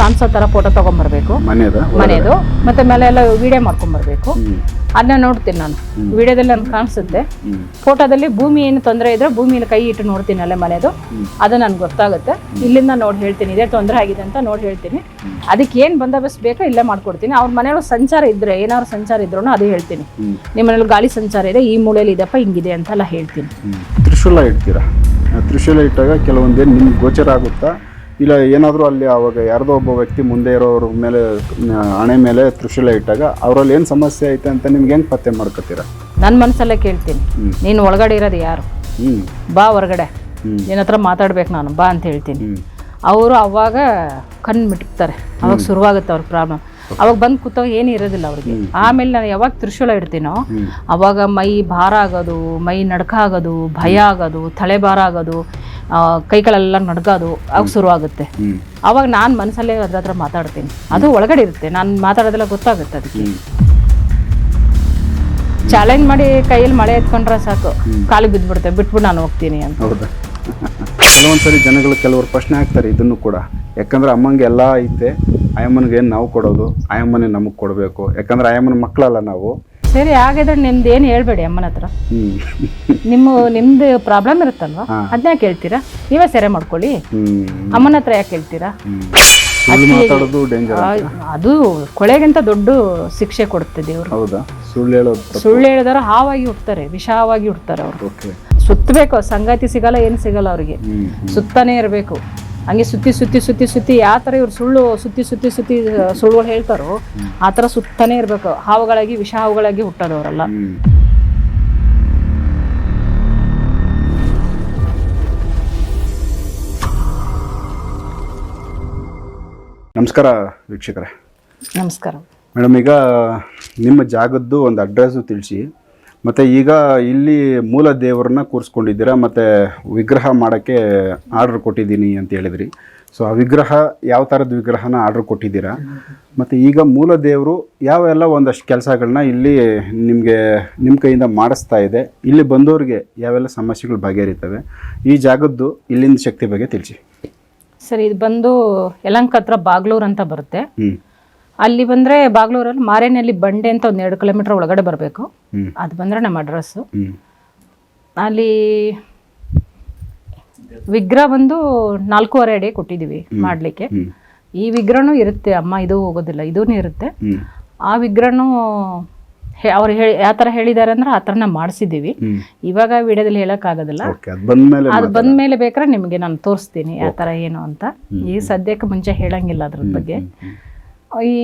ಕಾಣಿಸೋ ಥರ ಫೋಟೋ ತೊಗೊಂಬರ್ಬೇಕು. ಮನೆಯದ ಮನೆಯದು ಮತ್ತೆ ಮೇಲೆ ಎಲ್ಲ ವಿಡಿಯೋ ಮಾಡ್ಕೊಂಬರ್ಬೇಕು. ಅದನ್ನ ನೋಡ್ತೀನಿ ನಾನು. ವಿಡಿಯೋದಲ್ಲಿ ನನ್ಗೆ ಕಾಣಿಸುತ್ತೆ. ಫೋಟೋದಲ್ಲಿ ಭೂಮಿ ಏನು ತೊಂದರೆ ಇದ್ರೆ ಭೂಮಿಯಲ್ಲಿ ಕೈ ಇಟ್ಟು ನೋಡ್ತೀನಿ ಅಲ್ಲೇ ಮನೆಯದು ಅದು ನನ್ಗೆ ಗೊತ್ತಾಗುತ್ತೆ. ಇಲ್ಲಿಂದ ನೋಡಿ ಹೇಳ್ತೀನಿ ಇದೇ ತೊಂದರೆ ಆಗಿದೆ ಅಂತ ನೋಡಿ ಹೇಳ್ತೀನಿ. ಅದಕ್ಕೆ ಏನು ಬಂದೋಬಸ್ತ್ ಬೇಕೋ ಇಲ್ಲೇ ಮಾಡ್ಕೊಡ್ತೀನಿ. ಅವ್ರ ಮನೆಯೊಳಗೆ ಸಂಚಾರ ಇದ್ರೆ ಏನಾದ್ರು ಸಂಚಾರ ಇದ್ರೂ ಅದು ಹೇಳ್ತೀನಿ. ನಿಮ್ಮ ಮನೇಲಿ ಗಾಳಿ ಸಂಚಾರ ಇದೆ ಈ ಮೂಲೆಯಲ್ಲಿ ಇದೆಪ್ಪ ಹಿಂಗಿದೆ ಅಂತೆಲ್ಲ ಹೇಳ್ತೀನಿ. ತ್ರಿಶೂಲ ಇಡ್ತೀರಾ? ತ್ರಿಶೂಲ ಇಟ್ಟಾಗ ಕೆಲವೊಂದೇನು ನಿಮ್ಗೆ ಗೋಚರ ಆಗುತ್ತಾ? ಇಲ್ಲ ಏನಾದರೂ ಅಲ್ಲಿ ಅವಾಗ ಯಾರ್ದೋ ಒಬ್ಬ ವ್ಯಕ್ತಿ ಮುಂದೆ ಇರೋರ ಮೇಲೆ ಹಣೆ ಮೇಲೆ ತ್ರಿಶೂಲ ಇಟ್ಟಾಗ ಅವರಲ್ಲಿ ಏನು ಸಮಸ್ಯೆ ಐತೆ ಅಂತ ನಿಮ್ಗೆ ಹೆಂಗೆ ಪತ್ತೆ ಮಾಡ್ಕೋತೀರಾ? ನನ್ನ ಮನಸ್ಸಲ್ಲೇ ಕೇಳ್ತೀನಿ. ನೀನು ಒಳಗಡೆ ಇರೋದು ಯಾರು? ಬಾ ಹೊರಗಡೆ. ನಿನ್ನ ಹತ್ರ ಮಾತಾಡ್ಬೇಕು ನಾನು ಬಾ ಅಂತ ಹೇಳ್ತೀನಿ. ಅವರು ಅವಾಗ ಕಣ್ಣು ಮಿಟ್ತಾರೆ ಅವಾಗ ಶುರುವಾಗುತ್ತೆ ಅವ್ರ ಪ್ರಾಬ್ಲಮ್ ಅವಾಗ ಬಂದು ಕೂತಾಗ ಏನು ಇರೋದಿಲ್ಲ ಅವ್ರಿಗೆ. ಆಮೇಲೆ ನಾನು ಯಾವಾಗ ತ್ರಿಶೂಲ ಇಡ್ತೀನೋ ಅವಾಗ ಮೈ ಭಾರ ಆಗೋದು ಮೈ ನಡ್ಕ ಆಗೋದು ಭಯ ಆಗೋದು ತಲೆ ಭಾರ ಆಗೋದು ಕೈಗಳೆಲ್ಲ ನಡ್ಗೋದು ಅವಾಗ ಶುರುವಾಗುತ್ತೆ. ಅವಾಗ ನಾನು ಮನಸ್ಸಲ್ಲೇ ಅದ್ರ ಹತ್ರ ಮಾತಾಡ್ತೀನಿ. ಅದು ಒಳಗಡೆ ಇರುತ್ತೆ. ನಾನು ಮಾತಾಡೋದೆಲ್ಲ ಗೊತ್ತಾಗುತ್ತೆ ಅದಕ್ಕೆ. ಚಾಲೆಂಜ್ ಮಾಡಿ ಕೈಯಲ್ಲಿ ಮಳೆ ಎತ್ಕೊಂಡ್ರೆ ಸಾಕು. ಕಾಲಿಗೆ ಬಿದ್ದುಬಿಡುತ್ತೆ ಬಿಟ್ಬಿಟ್ಟು ನಾನು ಹೋಗ್ತೀನಿ ಅಂತ. ಕೆಲವೊಂದ್ಸರಿ ಜನಗಳು ಕೆಲವರು ಪ್ರಶ್ನೆ ಹಾಕ್ತಾರೆ ಇದನ್ನು ಕೂಡ. ಯಾಕಂದ್ರೆ ಅಮ್ಮಂಗೆ ಎಲ್ಲ ಐತೆ. ಆಯಮ್ಮನಿಗೆ ಏನು ನಾವು ಕೊಡೋದು? ಆಯಮ್ಮನೇ ನಮಗೆ ಕೊಡಬೇಕು. ಯಾಕಂದ್ರೆ ಆಯಮ್ಮನ ಮಕ್ಕಳಲ್ಲ ನಾವು. ಸರಿ ಹಾಗಾದ್ರೆ ನಿಮ್ದು ಏನು ಹೇಳ್ಬೇಡಿ ಅಮ್ಮನ ಹತ್ರ. ನಿಮ್ಮ ನಿಮ್ದು ಪ್ರಾಬ್ಲಮ್ ಇರುತ್ತಲ್ವಾ? ಅದನ್ನ ಹೇಳ್ತೀರಾ? ನೀವೇ ಸೆರೆ ಮಾಡ್ಕೊಳ್ಳಿ. ಅಮ್ಮನ ಹತ್ರ ಯಾಕೆ ಹೇಳ್ತೀರಾ? ಅದು ಕೊಳೆಗಿಂತ ದೊಡ್ಡ ಶಿಕ್ಷೆ ಕೊಡುತ್ತೆ ದೇವರು. ಸುಳ್ಳು ಹೇಳಿದಾರ ಸುಳ್ಳು ಹೇಳಿದಾರೆ ಹಾವಾಗಿ ಹುಡ್ತಾರೆ ವಿಷಾವಾಗಿ ಹುಡ್ತಾರೆ ಅವರು. ಸುತ್ತಬೇಕು ಸಂಗಾತಿ ಸಿಗಲ್ಲ ಏನು ಸಿಗಲ್ಲ ಅವ್ರಿಗೆ. ಸುತ್ತಾನೇ ಇರಬೇಕು. ಹಂಗೆ ಸುತ್ತಿ ಸುತ್ತಿ ಸುತ್ತಿ ಸುತ್ತಿ ಯಾವ ಥರ ಇವ್ರು ಸುಳ್ಳು ಸುತ್ತಿ ಸುತ್ತಿ ಸುತ್ತಿ ಸುಳ್ಳುಗಳು ಹೇಳ್ತಾರೋ ಆ ಥರ ಸುತ್ತಾನೇ ಇರಬೇಕು. ಹಾವುಗಳಾಗಿ ವಿಷ ಹಾವುಗಳಾಗಿ ಹುಟ್ಟೋದವರಲ್ಲ. ನಮಸ್ಕಾರ ವೀಕ್ಷಕರೇ. ನಮಸ್ಕಾರ. ಮೇಡಮ್ ಈಗ ನಿಮ್ಮ ಜಾಗದ್ದು ಒಂದು ಅಡ್ರೆಸ್ಸು ತಿಳಿಸಿ. ಮತ್ತು ಈಗ ಇಲ್ಲಿ ಮೂಲ ದೇವರನ್ನ ಕೂರಿಸ್ಕೊಂಡಿದ್ದೀರಾ ಮತ್ತು ವಿಗ್ರಹ ಮಾಡೋಕ್ಕೆ ಆರ್ಡ್ರ್ ಕೊಟ್ಟಿದ್ದೀನಿ ಅಂತ ಹೇಳಿದ್ರಿ. ಸೊ ಆ ವಿಗ್ರಹ ಯಾವ ಥರದ ವಿಗ್ರಹನ ಆರ್ಡ್ರ್ ಕೊಟ್ಟಿದ್ದೀರಾ? ಮತ್ತು ಈಗ ಮೂಲ ದೇವರು ಯಾವೆಲ್ಲ ಒಂದಷ್ಟು ಕೆಲಸಗಳನ್ನ ಇಲ್ಲಿ ನಿಮಗೆ ನಿಮ್ಮ ಕೈಯಿಂದ ಮಾಡಿಸ್ತಾ ಇದೆ. ಇಲ್ಲಿ ಬಂದವ್ರಿಗೆ ಯಾವೆಲ್ಲ ಸಮಸ್ಯೆಗಳು ಬಗೆಹರಿತವೆ? ಈ ಜಾಗದ್ದು ಇಲ್ಲಿಂದ ಶಕ್ತಿ ಬಗ್ಗೆ ತಿಳಿಸಿ. ಸರಿ ಇದು ಬಂದು ಯಲಂಕ ಹತ್ರ ಬಾಗ್ಲೂರು ಅಂತ ಬರುತ್ತೆ. ಹ್ಞೂ ಅಲ್ಲಿ ಬಂದ್ರೆ ಬಾಗ್ಲೂರಲ್ಲಿ ಮಾರೇನಲ್ಲಿ ಬಂಡೆ ಅಂತ ಒಂದು ಎರಡು ಕಿಲೋಮೀಟರ್ ಒಳಗಡೆ ಬರಬೇಕು. ಅದು ಬಂದ್ರೆ ನಮ್ಮ ಅಡ್ರೆಸ್ಸು ಅಲ್ಲಿ ವಿಗ್ರಹ ಬಂದು ನಾಲ್ಕೂವರೆ ಅಡಿ ಕೊಟ್ಟಿದೀವಿ ಮಾಡ್ಲಿಕ್ಕೆ. ಈ ವಿಗ್ರಹನೂ ಇರುತ್ತೆ ಅಮ್ಮ ಇದು ಹೋಗೋದಿಲ್ಲ ಇದೂ ಇರುತ್ತೆ. ಆ ವಿಗ್ರಹನೂ ಅವ್ರು ಹೇಳಿ ಯಾವ ತರ ಹೇಳಿದಾರೆ ಅಂದ್ರೆ ಆ ತರ ನಾವು ಮಾಡಿಸಿದ್ದೀವಿ. ಹ್ಞೂ ಇವಾಗ ವಿಡಿಯೋದಲ್ಲಿ ಹೇಳಕ್ ಆಗೋದಿಲ್ಲ ಅದು ಬಂದಮೇಲೆ ಅದು ಬಂದ ಮೇಲೆ ಬೇಕಾದ್ರೆ ನಿಮಗೆ ನಾನು ತೋರಿಸ್ತೀನಿ ಯಾವ ತರ ಏನು ಅಂತ. ಈ ಸದ್ಯಕ್ಕೆ ಮುಂಚೆ ಹೇಳಂಗಿಲ್ಲ ಅದ್ರ ಬಗ್ಗೆ. ಈ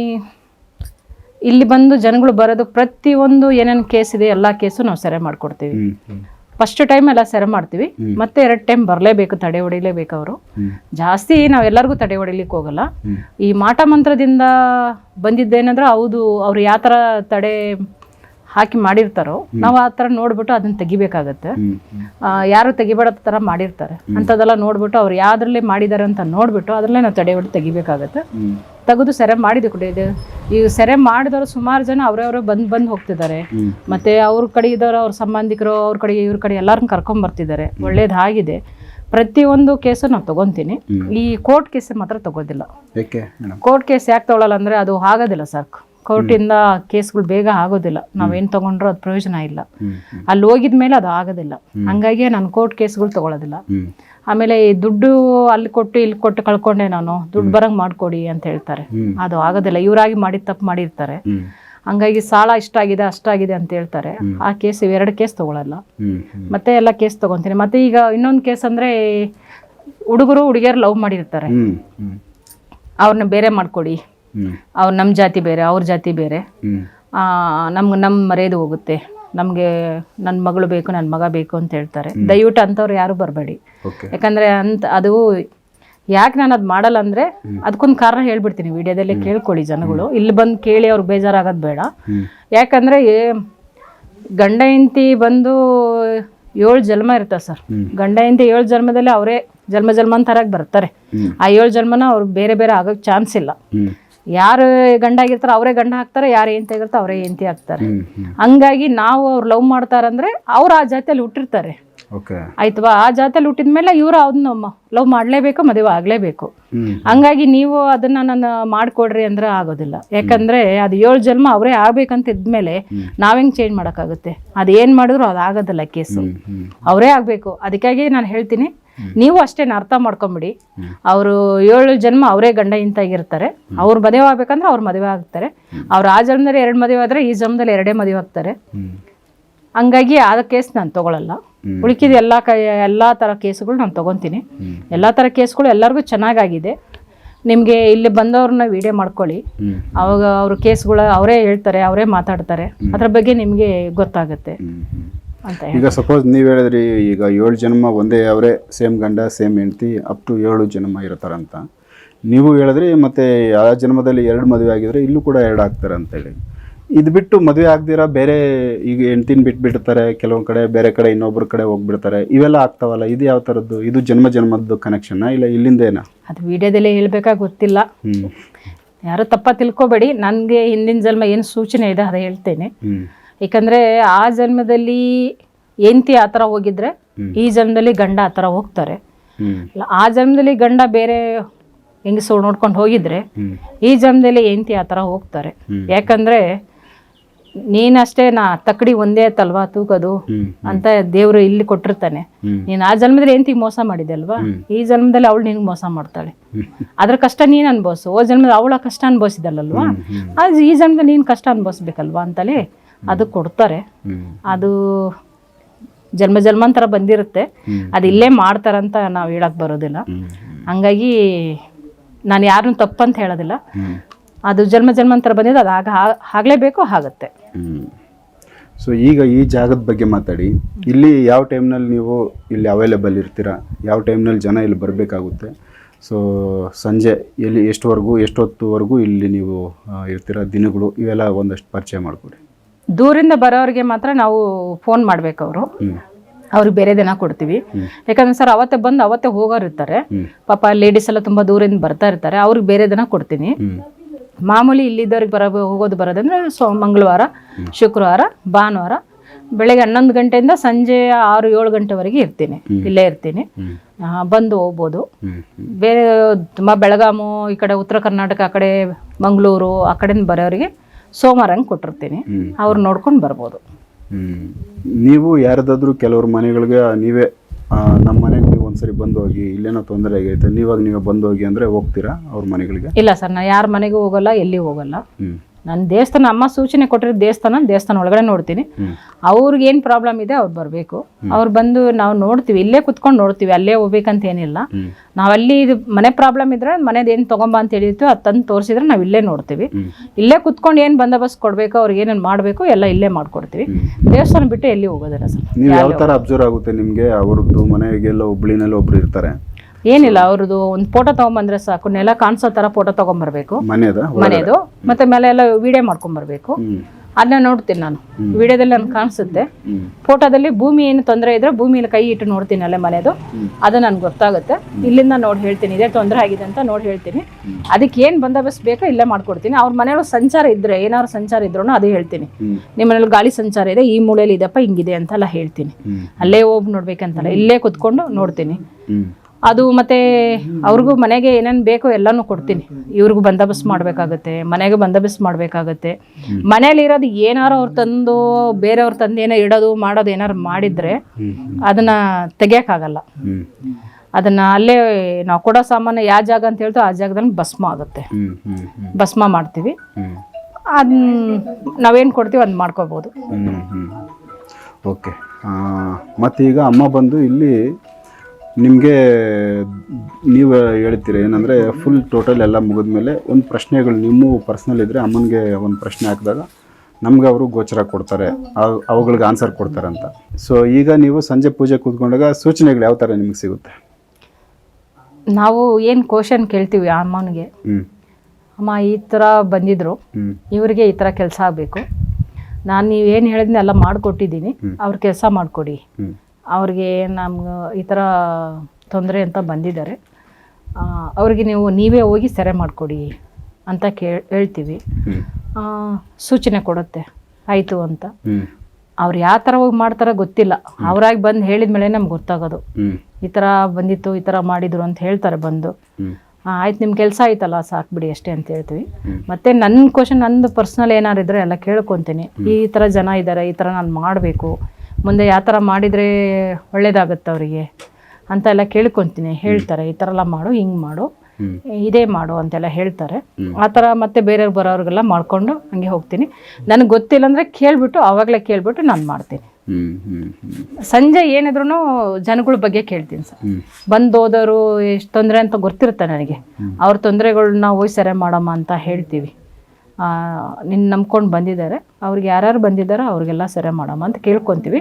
ಇಲ್ಲಿ ಬಂದು ಜನಗಳು ಬರೋದು ಪ್ರತಿಯೊಂದು ಏನೇನು ಕೇಸ್ ಇದೆ ಎಲ್ಲ ಕೇಸು ನಾವು ಸೆರೆ ಮಾಡ್ಕೊಡ್ತೀವಿ. ಫಸ್ಟ್ ಟೈಮ್ ಎಲ್ಲ ಸೆರೆ ಮಾಡ್ತೀವಿ. ಮತ್ತೆ ಎರಡು ಟೈಮ್ ಬರಲೇಬೇಕು ತಡೆ ಹೊಡಿಲೇಬೇಕು ಅವರು. ಜಾಸ್ತಿ ನಾವೆಲ್ಲರಿಗೂ ತಡೆ ಹೊಡಿಲಿಕ್ಕೆ ಹೋಗಲ್ಲ. ಈ ಮಾಟ ಮಂತ್ರದಿಂದ ಬಂದಿದ್ದೇನಂದ್ರೆ ಹೌದು ಅವ್ರು ಯಾವ ಥರ ತಡೆ ಹಾಕಿ ಮಾಡಿರ್ತಾರೋ ನಾವು ಆ ಥರ ನೋಡ್ಬಿಟ್ಟು ಅದನ್ನ ತೆಗಿಬೇಕಾಗತ್ತೆ. ಯಾರು ತೆಗಿಬೇಡ ಥರ ಮಾಡಿರ್ತಾರೆ. ಅಂಥದ್ದೆಲ್ಲ ನೋಡ್ಬಿಟ್ಟು ಅವ್ರು ಯಾವ್ದ್ರಲ್ಲಿ ಮಾಡಿದ್ದಾರೆ ಅಂತ ನೋಡ್ಬಿಟ್ಟು ಅದರಲ್ಲೇ ನಾವು ತಡೆ ಹೊಡಿ ತೆಗಿಬೇಕಾಗತ್ತೆ. ತೆಗೆದು ಸೆರೆ ಮಾಡಿದ್ದು ಕೂಡ ಇದು. ಈ ಸೆರೆ ಮಾಡಿದವರು ಸುಮಾರು ಜನ ಅವರವರು ಬಂದು ಬಂದು ಹೋಗ್ತಿದ್ದಾರೆ. ಮತ್ತೆ ಅವ್ರ ಕಡೆ ಇದ್ದವರು ಅವ್ರ ಸಂಬಂಧಿಕರು ಅವ್ರ ಕಡೆ ಇವ್ರ ಕಡೆ ಎಲ್ಲರನ್ನ ಕರ್ಕೊಂಡ್ ಬರ್ತಿದ್ದಾರೆ. ಒಳ್ಳೇದಾಗಿದೆ. ಪ್ರತಿಯೊಂದು ಕೇಸು ನಾವು ತಗೊಂತೀನಿ. ಈ ಕೋರ್ಟ್ ಕೇಸ್ ಮಾತ್ರ ತಗೋದಿಲ್ಲ ಕೋರ್ಟ್ ಕೇಸ್ ಯಾಕೆ ತಗೊಳ್ಳಲ್ಲ ಅಂದ್ರೆ ಅದು ಆಗೋದಿಲ್ಲ ಸರ್. ಕೋರ್ಟಿಂದ ಕೇಸ್ಗಳು ಬೇಗ ಆಗೋದಿಲ್ಲ. ನಾವೇನು ತಗೊಂಡ್ರು ಅದು ಪ್ರಯೋಜನ ಇಲ್ಲ. ಅಲ್ಲಿ ಹೋಗಿದ ಮೇಲೆ ಅದು ಆಗೋದಿಲ್ಲ. ಹಂಗಾಗಿ ನಾನು ಕೋರ್ಟ್ ಕೇಸ್ಗಳು ತಗೊಳ್ಳೋದಿಲ್ಲ ಆಮೇಲೆ ಈ ದುಡ್ಡು ಅಲ್ಲಿ ಕೊಟ್ಟು ಇಲ್ಲಿ ಕೊಟ್ಟು ಕಳ್ಕೊಂಡೆ ನಾನು. ದುಡ್ಡು ಬರಂಗ್ ಮಾಡ್ಕೊಡಿ ಅಂತ ಹೇಳ್ತಾರೆ. ಅದು ಆಗೋದಿಲ್ಲ. ಇವರಾಗಿ ಮಾಡಿದ ತಪ್ಪು ಮಾಡಿರ್ತಾರೆ. ಹಂಗಾಗಿ ಸಾಲ ಇಷ್ಟಾಗಿದೆ ಅಷ್ಟಾಗಿದೆ ಅಂತ ಹೇಳ್ತಾರೆ. ಆ ಕೇಸ್ ಇವೆರಡು ಕೇಸ್ ತಗೊಳಲ್ಲ. ಮತ್ತೆ ಎಲ್ಲ ಕೇಸ್ ತಗೊಂತೀನಿ. ಮತ್ತೆ ಈಗ ಇನ್ನೊಂದು ಕೇಸ್ ಅಂದ್ರೆ ಹುಡುಗರು ಹುಡುಗಿಯರು ಲವ್ ಮಾಡಿರ್ತಾರೆ. ಅವ್ರನ್ನ ಬೇರೆ ಮಾಡ್ಕೊಡಿ. ಅವ್ರ ನಮ್ಮ ಜಾತಿ ಬೇರೆ ಅವ್ರ ಜಾತಿ ಬೇರೆ. ಆ ನಮ್ಗೆ ನಮ್ಮ ಮರ್ಯಾದೆ ಹೋಗುತ್ತೆ. ನಮಗೆ ನನ್ನ ಮಗಳು ಬೇಕು ನನ್ನ ಮಗ ಬೇಕು ಅಂತ ಹೇಳ್ತಾರೆ. ದಯವಿಟ್ಟು ಅಂಥವ್ರು ಯಾರು ಬರಬೇಡಿ. ಯಾಕಂದರೆ ಅಂತ ಅದು ಯಾಕೆ ನಾನು ಅದು ಮಾಡಲ್ಲ ಅಂದ್ರೆ ಅದಕ್ಕೊಂದು ಕಾರಣ ಹೇಳ್ಬಿಡ್ತೀನಿ ವಿಡಿಯೋದಲ್ಲೇ ಕೇಳ್ಕೊಳ್ಳಿ ಜನಗಳು. ಇಲ್ಲಿ ಬಂದು ಕೇಳಿ ಅವ್ರಿಗೆ ಬೇಜಾರಾಗೋದು ಬೇಡ. ಯಾಕಂದರೆ ಗಂಡ ಹೆಂಡತಿ ಬಂದು ಏಳು ಜನ್ಮ ಇರ್ತದೆ ಸರ್. ಗಂಡ ಹೆಂಡತಿ ಏಳು ಜನ್ಮದಲ್ಲಿ ಅವರೇ ಜನ್ಮ ಜನ್ಮಾಂತರಾಗಿ ಬರ್ತಾರೆ. ಆ ಏಳು ಜನ್ಮನ ಅವ್ರಿಗೆ ಬೇರೆ ಬೇರೆ ಆಗೋಕ್ಕೆ ಚಾನ್ಸ್ ಇಲ್ಲ. ಯಾರು ಗಂಡ ಆಗಿರ್ತಾರೆ ಅವರೇ ಗಂಡ ಹಾಕ್ತಾರೆ ಯಾರು ಹೆಂಡತಿ ಆಗಿರ್ತಾರೆ ಅವರೇ ಹೆಂಡತಿ ಹಾಕ್ತಾರೆ. ಹಂಗಾಗಿ ನಾವು ಅವ್ರು ಲವ್ ಮಾಡ್ತಾರಂದ್ರೆ ಅವ್ರು ಆ ಜಾತಿಯಲ್ಲಿ ಹುಟ್ಟಿರ್ತಾರೆ. ಆಯ್ತವಾ? ಆ ಜಾತಿಯಲ್ಲಿ ಹುಟ್ಟಿದ ಮೇಲೆ ಇವರು ಅದನ್ನ ಲವ್ ಮಾಡಲೇಬೇಕು ಮದುವೆ ಆಗಲೇಬೇಕು. ಹಂಗಾಗಿ ನೀವು ಅದನ್ನ ನಾನು ಮಾಡ್ಕೊಡ್ರಿ ಅಂದ್ರೆ ಆಗೋದಿಲ್ಲ. ಯಾಕಂದ್ರೆ ಅದು ಏಳು ಜನ್ಮ ಅವರೇ ಆಗ್ಬೇಕಂತ ಇದ್ಮೇಲೆ ನಾವ್ ಹೆಂಗ್ ಚೇಂಜ್ ಮಾಡೋಕ್ಕಾಗುತ್ತೆ? ಅದು ಏನ್ ಮಾಡಿದ್ರು ಅದು ಆಗೋದಿಲ್ಲ ಕೇಸು ಅವರೇ ಆಗ್ಬೇಕು. ಅದಕ್ಕಾಗಿ ನಾನು ಹೇಳ್ತೀನಿ ನೀವು ಅಷ್ಟೇ ಅರ್ಥ ಮಾಡ್ಕೊಂಬಿಡಿ. ಅವರು ಏಳು ಜನ್ಮ ಅವರೇ ಗಂಡ ಇಂತಾಗಿರ್ತಾರೆ ಅವ್ರು ಮದುವೆ ಆಗ್ಬೇಕಂದ್ರೆ ಅವ್ರು ಮದುವೆ ಆಗ್ತಾರೆ. ಅವ್ರು ಆ ಜನ್ಮದಲ್ಲಿ ಎರಡು ಮದುವೆ ಆದ್ರೆ ಈ ಜನ್ಮದಲ್ಲಿ ಎರಡೇ ಮದುವೆ ಆಗ್ತಾರೆ. ಹಂಗಾಗಿ ಆ ಕೇಸ್ ನಾನು ತಗೊಳಲ್ಲ. ಉಳಿಕಿದ ಎಲ್ಲ ಕ, ಎಲ್ಲ ಥರ ಕೇಸ್ಗಳು ನಾನು ತಗೊತೀನಿ. ಎಲ್ಲ ಥರ ಕೇಸ್ಗಳು ಎಲ್ಲರಿಗೂ ಚೆನ್ನಾಗಾಗಿದೆ. ನಿಮಗೆ ಇಲ್ಲಿ ಬಂದವ್ರನ್ನ ವಿಡಿಯೋ ಮಾಡ್ಕೊಳ್ಳಿ. ಅವಾಗ ಅವ್ರ ಕೇಸ್ಗಳು ಅವರೇ ಹೇಳ್ತಾರೆ, ಅವರೇ ಮಾತಾಡ್ತಾರೆ. ಅದ್ರ ಬಗ್ಗೆ ನಿಮಗೆ ಗೊತ್ತಾಗುತ್ತೆ. ಈಗ ಸಪೋಸ್ ನೀವು ಹೇಳಿದ್ರಿ ಈಗ ಏಳು ಜನ್ಮ ಒಂದೇ ಅವರೇ ಸೇಮ್ ಗಂಡ ಸೇಮ್ ಹೆಂಡತಿ ಅಪ್ ಟು ಏಳು ಜನ್ಮ ಇರ್ತಾರಂತ. ನೀವು ಹೇಳಿದ್ರಿ ಮತ್ತೆ ಆ ಜನ್ಮದಲ್ಲಿ ಎರಡು ಮದುವೆ ಆಗಿದ್ರೆ ಇಲ್ಲೂ ಕೂಡ ಎರಡು ಆಗ್ತಾರೆ ಅಂತೇಳಿ ಇದು ಬಿಟ್ಟು ಮದುವೆ ಆಗದಿರ ಬೇರೆ ಈಗ ಹೆಂಡ್ತಿನ ಬಿಟ್ಬಿಡ್ತಾರೆ ಕೆಲವೊಂದು ಕಡೆ ಬೇರೆ ಕಡೆ ಇನ್ನೊಬ್ಬರ ಕಡೆ ಹೋಗ್ಬಿಡ್ತಾರೆ ಇವೆಲ್ಲ ಆಗ್ತಾವಲ್ಲ ಇದು ಯಾವ ಥರದ್ದು ಇದು ಜನ್ಮ ಜನ್ಮದ್ದು ಕನೆಕ್ಷನ್ನ ಇಲ್ಲ ಇಲ್ಲಿಂದೇನಾ? ಅದು ವಿಡಿಯೋದಲ್ಲೇ ಹೇಳ್ಬೇಕಾ ಗೊತ್ತಿಲ್ಲ. ಯಾರು ತಪ್ಪ ತಿಳ್ಕೊಬೇಡಿ ನನಗೆ ಹಿಂದಿನ ಜನ್ಮ ಏನು ಸೂಚನೆ ಇದೆ ಅದು ಹೇಳ್ತೇನೆ. ಏಕೆಂದರೆ ಆ ಜನ್ಮದಲ್ಲಿ ಎಂತಿ ಆ ಥರ ಹೋಗಿದ್ರೆ ಈ ಜನ್ಮದಲ್ಲಿ ಗಂಡ ಆ ಥರ ಹೋಗ್ತಾರೆ. ಆ ಜನ್ಮದಲ್ಲಿ ಗಂಡ ಬೇರೆ ಹೆಂಗಸು ನೋಡ್ಕೊಂಡು ಹೋಗಿದ್ರೆ ಈ ಜನ್ಮದಲ್ಲಿ ಎಂತಿ ಆ ಥರ ಹೋಗ್ತಾರೆ. ಯಾಕಂದ್ರೆ ನೀನಷ್ಟೇ ನಾ ತಕ್ಕಡಿ ಒಂದೇ ತಲ್ವಾ ತೂಗೋದು ಅಂತ ದೇವರು ಇಲ್ಲಿ ಕೊಟ್ಟಿರ್ತಾನೆ. ನೀನ್ ನೀನು ಆ ಜನ್ಮದಲ್ಲಿ ಹೆಂಡತಿಗೆ ಮೋಸ ಮಾಡಿದೆ ಅಲ್ವಾ? ಈ ಜನ್ಮದಲ್ಲಿ ಅವಳು ನಿನಗೆ ಮೋಸ ಮಾಡ್ತಾಳೆ. ಅದ್ರ ಕಷ್ಟ ನೀನು ಅನ್ಭವಿಸು. ಓ ಜನ್ಮದಲ್ಲಿ ಅವಳ ಕಷ್ಟ ಅನ್ಭವಿಸಿದಲ್ಲಲ್ವಾ? ಅದು ಈ ಜನ್ಮದಲ್ಲಿ ನೀನು ಕಷ್ಟ ಅನ್ಭವಿಸ್ಬೇಕಲ್ವಾ ಅಂತಲೇ ಅದು ಕೊಡ್ತಾರೆ. ಅದು ಜನ್ಮ ಜನ್ಮಾಂತರ ಬಂದಿರುತ್ತೆ. ಅದು ಇಲ್ಲೇ ಮಾಡ್ತಾರಂತ ನಾವು ಹೇಳಕ್ ಬರೋದಿಲ್ಲ. ಹಂಗಾಗಿ ನಾನು ಯಾರನ್ನು ತಪ್ಪಂತ ಹೇಳೋದಿಲ್ಲ. ಅದು ಜನ್ಮ ಜನ್ಮಾಂತರ ಬಂದಿದ್ದು ಅದು ಆಗ ಆಗಲೇಬೇಕು ಆಗುತ್ತೆ. ಸೊ ಈಗ ಈ ಜಾಗದ ಬಗ್ಗೆ ಮಾತಾಡಿ. ಇಲ್ಲಿ ಯಾವ ಟೈಮ್ನಲ್ಲಿ ನೀವು ಇಲ್ಲಿ ಅವೈಲೇಬಲ್ ಇರ್ತೀರಾ? ಯಾವ ಟೈಮ್ನಲ್ಲಿ ಜನ ಇಲ್ಲಿ ಬರಬೇಕಾಗುತ್ತೆ? ಸೊ ಸಂಜೆ ಎಲ್ಲಿ ಎಷ್ಟುವರೆಗೂ ಎಷ್ಟೊತ್ತುವರೆಗೂ ಇಲ್ಲಿ ನೀವು ಇರ್ತೀರಾ? ದಿನಗಳು ಇವೆಲ್ಲ ಒಂದಷ್ಟು ಪರಿಚಯ ಮಾಡಿಕೊಡಿ. ದೂರಿಂದ ಬರೋರಿಗೆ ಮಾತ್ರ ನಾವು ಫೋನ್ ಮಾಡ್ಬೇಕು ಅವರು. ಅವ್ರಿಗೆ ಬೇರೆ ದಿನ ಕೊಡ್ತೀವಿ. ಯಾಕಂದ್ರೆ ಸರ್ ಅವತ್ತೇ ಬಂದು ಅವತ್ತೇ ಹೋಗೋರು ಇರ್ತಾರೆ. ಪಾಪ ಲೇಡೀಸ್ ಎಲ್ಲ ತುಂಬ ದೂರಿಂದ ಬರ್ತಾ ಇರ್ತಾರೆ. ಅವ್ರಿಗೆ ಬೇರೆ ದಿನ ಕೊಡ್ತೀನಿ. ಮಾಮೂಲಿ ಇಲ್ಲಿದ್ದವ್ರಿಗೆ ಬರ ಹೋಗೋದು ಬರೋದಂದ್ರೆ ಸೋ ಮಂಗಳವಾರ ಶುಕ್ರವಾರ ಭಾನುವಾರ ಬೆಳಗ್ಗೆ ಹನ್ನೊಂದು ಗಂಟೆಯಿಂದ ಸಂಜೆ ಆರು ಏಳು ಗಂಟೆವರೆಗೆ ಇರ್ತೀನಿ. ಇಲ್ಲೇ ಇರ್ತೀನಿ. ಬಂದು ಹೋಗ್ಬೋದು. ಬೇರೆ ತುಂಬ ಬೆಳಗಾಮು ಈ ಕಡೆ ಉತ್ತರ ಕರ್ನಾಟಕ ಆ ಕಡೆ ಮಂಗಳೂರು ಆ ಕಡೆಯಿಂದ ಬರೋರಿಗೆ ಸೋಮವಾರ ಹಂಗೆ ಕೊಟ್ಟಿರ್ತೀನಿ. ಅವ್ರು ನೋಡ್ಕೊಂಡು ಬರ್ಬೋದು. ನೀವು ಯಾರ್ದಾದ್ರೂ ಕೆಲವ್ರ ಮನೆಗಳಿಗೆ ನೀವೇ ನಮ್ಮ ಮನೆಗೆ ನೀವು ಒಂದ್ಸರಿ ಬಂದು ಹೋಗಿ ಇಲ್ಲೇನೋ ತೊಂದರೆ ಆಗೈತೆ ನೀವಾಗ ನೀವೇ ಬಂದು ಹೋಗಿ ಅಂದ್ರೆ ಹೋಗ್ತೀರಾ ಅವ್ರ ಮನೆಗಳಿಗೆ? ಇಲ್ಲ ಸರ್ ನಾ ಯಾರ ಮನೆಗೂ ಹೋಗಲ್ಲ ಎಲ್ಲಿ ಹೋಗಲ್ಲ. ನಾನು ದೇವಸ್ಥಾನ ಅಮ್ಮ ಸೂಚನೆ ಕೊಟ್ಟಿರೋ ದೇವಸ್ಥಾನ ದೇವಸ್ಥಾನ ಒಳಗಡೆ ನೋಡ್ತೀನಿ. ಅವ್ರಿಗೆ ಏನು ಪ್ರಾಬ್ಲಮ್ ಇದೆ ಅವ್ರು ಬರಬೇಕು. ಅವ್ರು ಬಂದು ನಾವು ನೋಡ್ತೀವಿ ಇಲ್ಲೇ ಕುತ್ಕೊಂಡು ನೋಡ್ತೀವಿ ಅಲ್ಲೇ ಹೋಗ್ಬೇಕಂತ ಏನಿಲ್ಲ. ನಾವಲ್ಲಿ ನಾವು ಅಲ್ಲಿ ಇದು ಮನೆ ಪ್ರಾಬ್ಲಮ್ ಇದ್ರೆ ಮನೇದು ಏನು ತೊಗೊಂಬ ಅಂತ ಹೇಳಿತ್ತು ಅದು ತಂದು ತೋರಿಸಿದ್ರೆ ನಾವು ಇಲ್ಲೇ ನೋಡ್ತೀವಿ. ಇಲ್ಲೇ ಕುತ್ಕೊಂಡು ಏನು ಬಂದೋಬಸ್ತ್ ಕೊಡಬೇಕು ಅವ್ರಿಗೆ ಏನೇನು ಮಾಡಬೇಕು ಎಲ್ಲ ಇಲ್ಲೇ ಮಾಡ್ಕೊಡ್ತೀವಿ. ದೇವಸ್ಥಾನ ಬಿಟ್ಟು ಎಲ್ಲಿ ಹೋಗೋದಿಲ್ಲ ಸರ್. ನೀವು ಯಾವ ಥರ ಅಬ್ಸರ್ವ್ ಆಗುತ್ತೆ ನಿಮಗೆ? ಅವ್ರದ್ದು ಮನೆಗೆಲ್ಲ ಹುಬ್ಳಿನಲ್ಲಿ ಒಬ್ರು ಇರ್ತಾರೆ. ಏನಿಲ್ಲ ಅವ್ರದ್ದು ಒಂದು ಫೋಟೋ ತಗೊಂಬಂದ್ರೆ ಸಾಕು. ನೆಲ ಕಾಣಿಸೋ ಥರ ಫೋಟೋ ತೊಗೊಂಬರ್ಬೇಕು. ಮನೆಯದು ಮನೆದು. ಮತ್ತೆ ಮೇಲೆ ಎಲ್ಲ ವಿಡಿಯೋ ಮಾಡ್ಕೊಂಬರ್ಬೇಕು ಅದನ್ನ ನೋಡ್ತೀನಿ ನಾನು. ವಿಡಿಯೋದಲ್ಲಿ ನನ್ಗೆ ಕಾಣಿಸುತ್ತೆ. ಫೋಟೋದಲ್ಲಿ ಭೂಮಿ ಏನು ತೊಂದರೆ ಇದ್ರೆ ಭೂಮಿಯಲ್ಲಿ ಕೈ ಇಟ್ಟು ನೋಡ್ತೀನಿ ಅಲ್ಲೇ ಮನೆಯದು ಅದು ನನ್ಗೆ ಗೊತ್ತಾಗುತ್ತೆ. ಇಲ್ಲಿಂದ ನೋಡಿ ಹೇಳ್ತೀನಿ ಇದೇ ತೊಂದರೆ ಆಗಿದೆ ಅಂತ ನೋಡಿ ಹೇಳ್ತೀನಿ. ಅದಕ್ಕೆ ಏನು ಬಂದೋಬಸ್ತ್ ಬೇಕೋ ಇಲ್ಲೇ ಮಾಡ್ಕೊಡ್ತೀನಿ. ಅವ್ರ ಮನೆಯೊಳಗೆ ಸಂಚಾರ ಇದ್ರೆ ಏನಾದ್ರು ಸಂಚಾರ ಇದ್ರೂ ಅದು ಹೇಳ್ತೀನಿ. ನಿಮ್ಮ ಮನೇಲಿ ಗಾಳಿ ಸಂಚಾರ ಇದೆ ಈ ಮೂಳೆಯಲ್ಲಿ ಇದೆಪ್ಪ ಹಿಂಗಿದೆ ಅಂತೆಲ್ಲ ಹೇಳ್ತೀನಿ. ಅಲ್ಲೇ ಹೋಗಿ ನೋಡ್ಬೇಕಂತಲ್ಲ ಇಲ್ಲೇ ಕುತ್ಕೊಂಡು ನೋಡ್ತೀನಿ. ಅದು ಮತ್ತೆ ಅವ್ರಿಗೂ ಮನೆಗೆ ಏನೇನು ಬೇಕೋ ಎಲ್ಲನೂ ಕೊಡ್ತೀನಿ. ಇವ್ರಿಗೂ ಬಂದೋಬಸ್ತ್ ಮಾಡಬೇಕಾಗತ್ತೆ, ಮನೆಗೆ ಬಂದೋಬಸ್ತ್ ಮಾಡಬೇಕಾಗತ್ತೆ. ಮನೇಲಿರೋದು ಏನಾರು ಅವ್ರು ತಂದು, ಬೇರೆಯವ್ರ ತಂದು ಏನೋ ಇಡೋದು, ಮಾಡೋದು ಏನಾರು ಮಾಡಿದ್ರೆ ಅದನ್ನ ತೆಗಿಯೋಕ್ಕಾಗಲ್ಲ. ಅದನ್ನು ಅಲ್ಲೇ ನಾವು ಕೊಡೋ ಸಾಮಾನು ಯಾವ ಜಾಗ ಅಂತ ಹೇಳ್ತೋ ಆ ಜಾಗದಲ್ಲಿ ಭಸ್ಮ ಆಗುತ್ತೆ. ಭಸ್ಮ ಮಾಡ್ತೀವಿ. ಅದನ್ನ ನಾವೇನು ಕೊಡ್ತೀವಿ ಅದನ್ನ ಮಾಡ್ಕೋಬೋದು. ಓಕೆ. ಮತ್ತೀಗ ಅಮ್ಮ ಬಂದು ಇಲ್ಲಿ ನಿಮಗೆ ನೀವು ಹೇಳ್ತೀರಿ ಏನಂದರೆ ಫುಲ್ ಟೋಟಲ್ ಎಲ್ಲ ಮುಗಿದ್ಮೇಲೆ ಒಂದು ಪ್ರಶ್ನೆಗಳು ನಿಮ್ಮ ಪರ್ಸ್ನಲ್ ಇದ್ದರೆ ಅಮ್ಮನಿಗೆ ಒಂದು ಪ್ರಶ್ನೆ ಹಾಕಿದಾಗ ನಮ್ಗೆ ಅವರು ಗೋಚರ ಕೊಡ್ತಾರೆ ಅವ್- ಅವುಗಳಿಗೆ ಆನ್ಸರ್ ಕೊಡ್ತಾರೆ ಅಂತ. ಸೊ ಈಗ ನೀವು ಸಂಜೆ ಪೂಜೆ ಕೂತ್ಕೊಂಡಾಗ ಸೂಚನೆಗಳು ಯಾವ ಥರ ನಿಮಗೆ ಸಿಗುತ್ತೆ? ನಾವು ಏನು ಕ್ವಶನ್ ಕೇಳ್ತೀವಿ ಅಮ್ಮನಿಗೆ. ಅಮ್ಮ ಈ ಥರ ಬಂದಿದ್ರು ಇವರಿಗೆ ಈ ಥರ ಕೆಲಸ ಆಗಬೇಕು. ನಾನು ನೀವು ಏನು ಹೇಳಿದ್ನ ಎಲ್ಲ ಮಾಡಿಕೊಟ್ಟಿದ್ದೀನಿ ಅವ್ರ ಕೆಲಸ ಮಾಡಿಕೊಡಿ. ಅವ್ರಿಗೆ ನಮ್ಗೆ ಈ ಥರ ತೊಂದರೆ ಅಂತ ಬಂದಿದ್ದಾರೆ. ಅವ್ರಿಗೆ ನೀವು ನೀವೇ ಹೋಗಿ ಸೆರೆ ಮಾಡಿಕೊಡಿ ಅಂತ ಕೇ ಹೇಳ್ತೀವಿ. ಆ, ಸೂಚನೆ ಕೊಡುತ್ತೆ. ಆಯಿತು ಅಂತ. ಅವ್ರು ಯಾವ ಥರ ಹೋಗಿ ಮಾಡ್ತಾರೋ ಗೊತ್ತಿಲ್ಲ. ಅವರಾಗಿ ಬಂದು ಹೇಳಿದ ಮೇಲೆ ನಮ್ಗೆ ಗೊತ್ತಾಗೋದು. ಈ ಥರ ಬಂದಿತ್ತು ಈ ಥರ ಮಾಡಿದ್ರು ಅಂತ ಹೇಳ್ತಾರೆ ಬಂದು. ಆಯ್ತು ನಿಮ್ಮ ಕೆಲಸ ಆಯ್ತಲ್ಲ ಸಾಕ್ಬಿಡಿ ಅಷ್ಟೇ ಅಂತ ಹೇಳ್ತೀವಿ. ಮತ್ತೆ ನನ್ನ ಕ್ವಶನ್ ನಂದು ಪರ್ಸ್ನಲ್ ಏನಾರಿದ್ರೆ ಎಲ್ಲ ಕೇಳ್ಕೊತೀನಿ. ಈ ಥರ ಜನ ಇದ್ದಾರೆ ಈ ಥರ ನಾನು ಮಾಡಬೇಕು. ಮುಂದೆ ಯಾವ ಥರ ಮಾಡಿದರೆ ಒಳ್ಳೇದಾಗುತ್ತೆ ಅವರಿಗೆ ಅಂತ ಎಲ್ಲ ಕೇಳ್ಕೊತೀನಿ. ಹೇಳ್ತಾರೆ, ಈ ಥರ ಎಲ್ಲ ಮಾಡು, ಹಿಂಗೆ ಮಾಡು. ಇದೇ ಮಾಡು ಅಂತೆಲ್ಲ ಹೇಳ್ತಾರೆ. ಆ ಥರ ಮತ್ತೆ ಬೇರೆಯವ್ರು ಬರೋರಿಗೆಲ್ಲ ಮಾಡ್ಕೊಂಡು ಹಂಗೆ ಹೋಗ್ತೀನಿ. ನನಗೆ ಗೊತ್ತಿಲ್ಲ ಅಂದರೆ ಕೇಳಿಬಿಟ್ಟು ಆವಾಗಲೇ ಕೇಳಿಬಿಟ್ಟು ನಾನು ಮಾಡ್ತೀನಿ. ಸಂಜೆ ಏನಿದ್ರು ಜನಗಳ ಬಗ್ಗೆ ಕೇಳ್ತೀನಿ ಸರ್. ಬಂದು ಹೋದವರು ಎಷ್ಟು ತೊಂದರೆ ಅಂತ ಗೊತ್ತಿರುತ್ತೆ ನನಗೆ. ಅವ್ರ ತೊಂದರೆಗಳನ್ನ ಹೋಯ್ ಸರಿ ಮಾಡಮ್ಮ ಅಂತ ಹೇಳ್ತೀವಿ. ನಿನ್ನ ನಂಬ್ಕೊಂಡು ಬಂದಿದ್ದಾರೆ. ಅವ್ರಿಗೆ ಯಾರ್ಯಾರು ಬಂದಿದ್ದಾರೋ ಅವ್ರಿಗೆಲ್ಲ ಸರಿ ಮಾಡಮ್ಮ ಅಂತ ಕೇಳ್ಕೊತೀವಿ.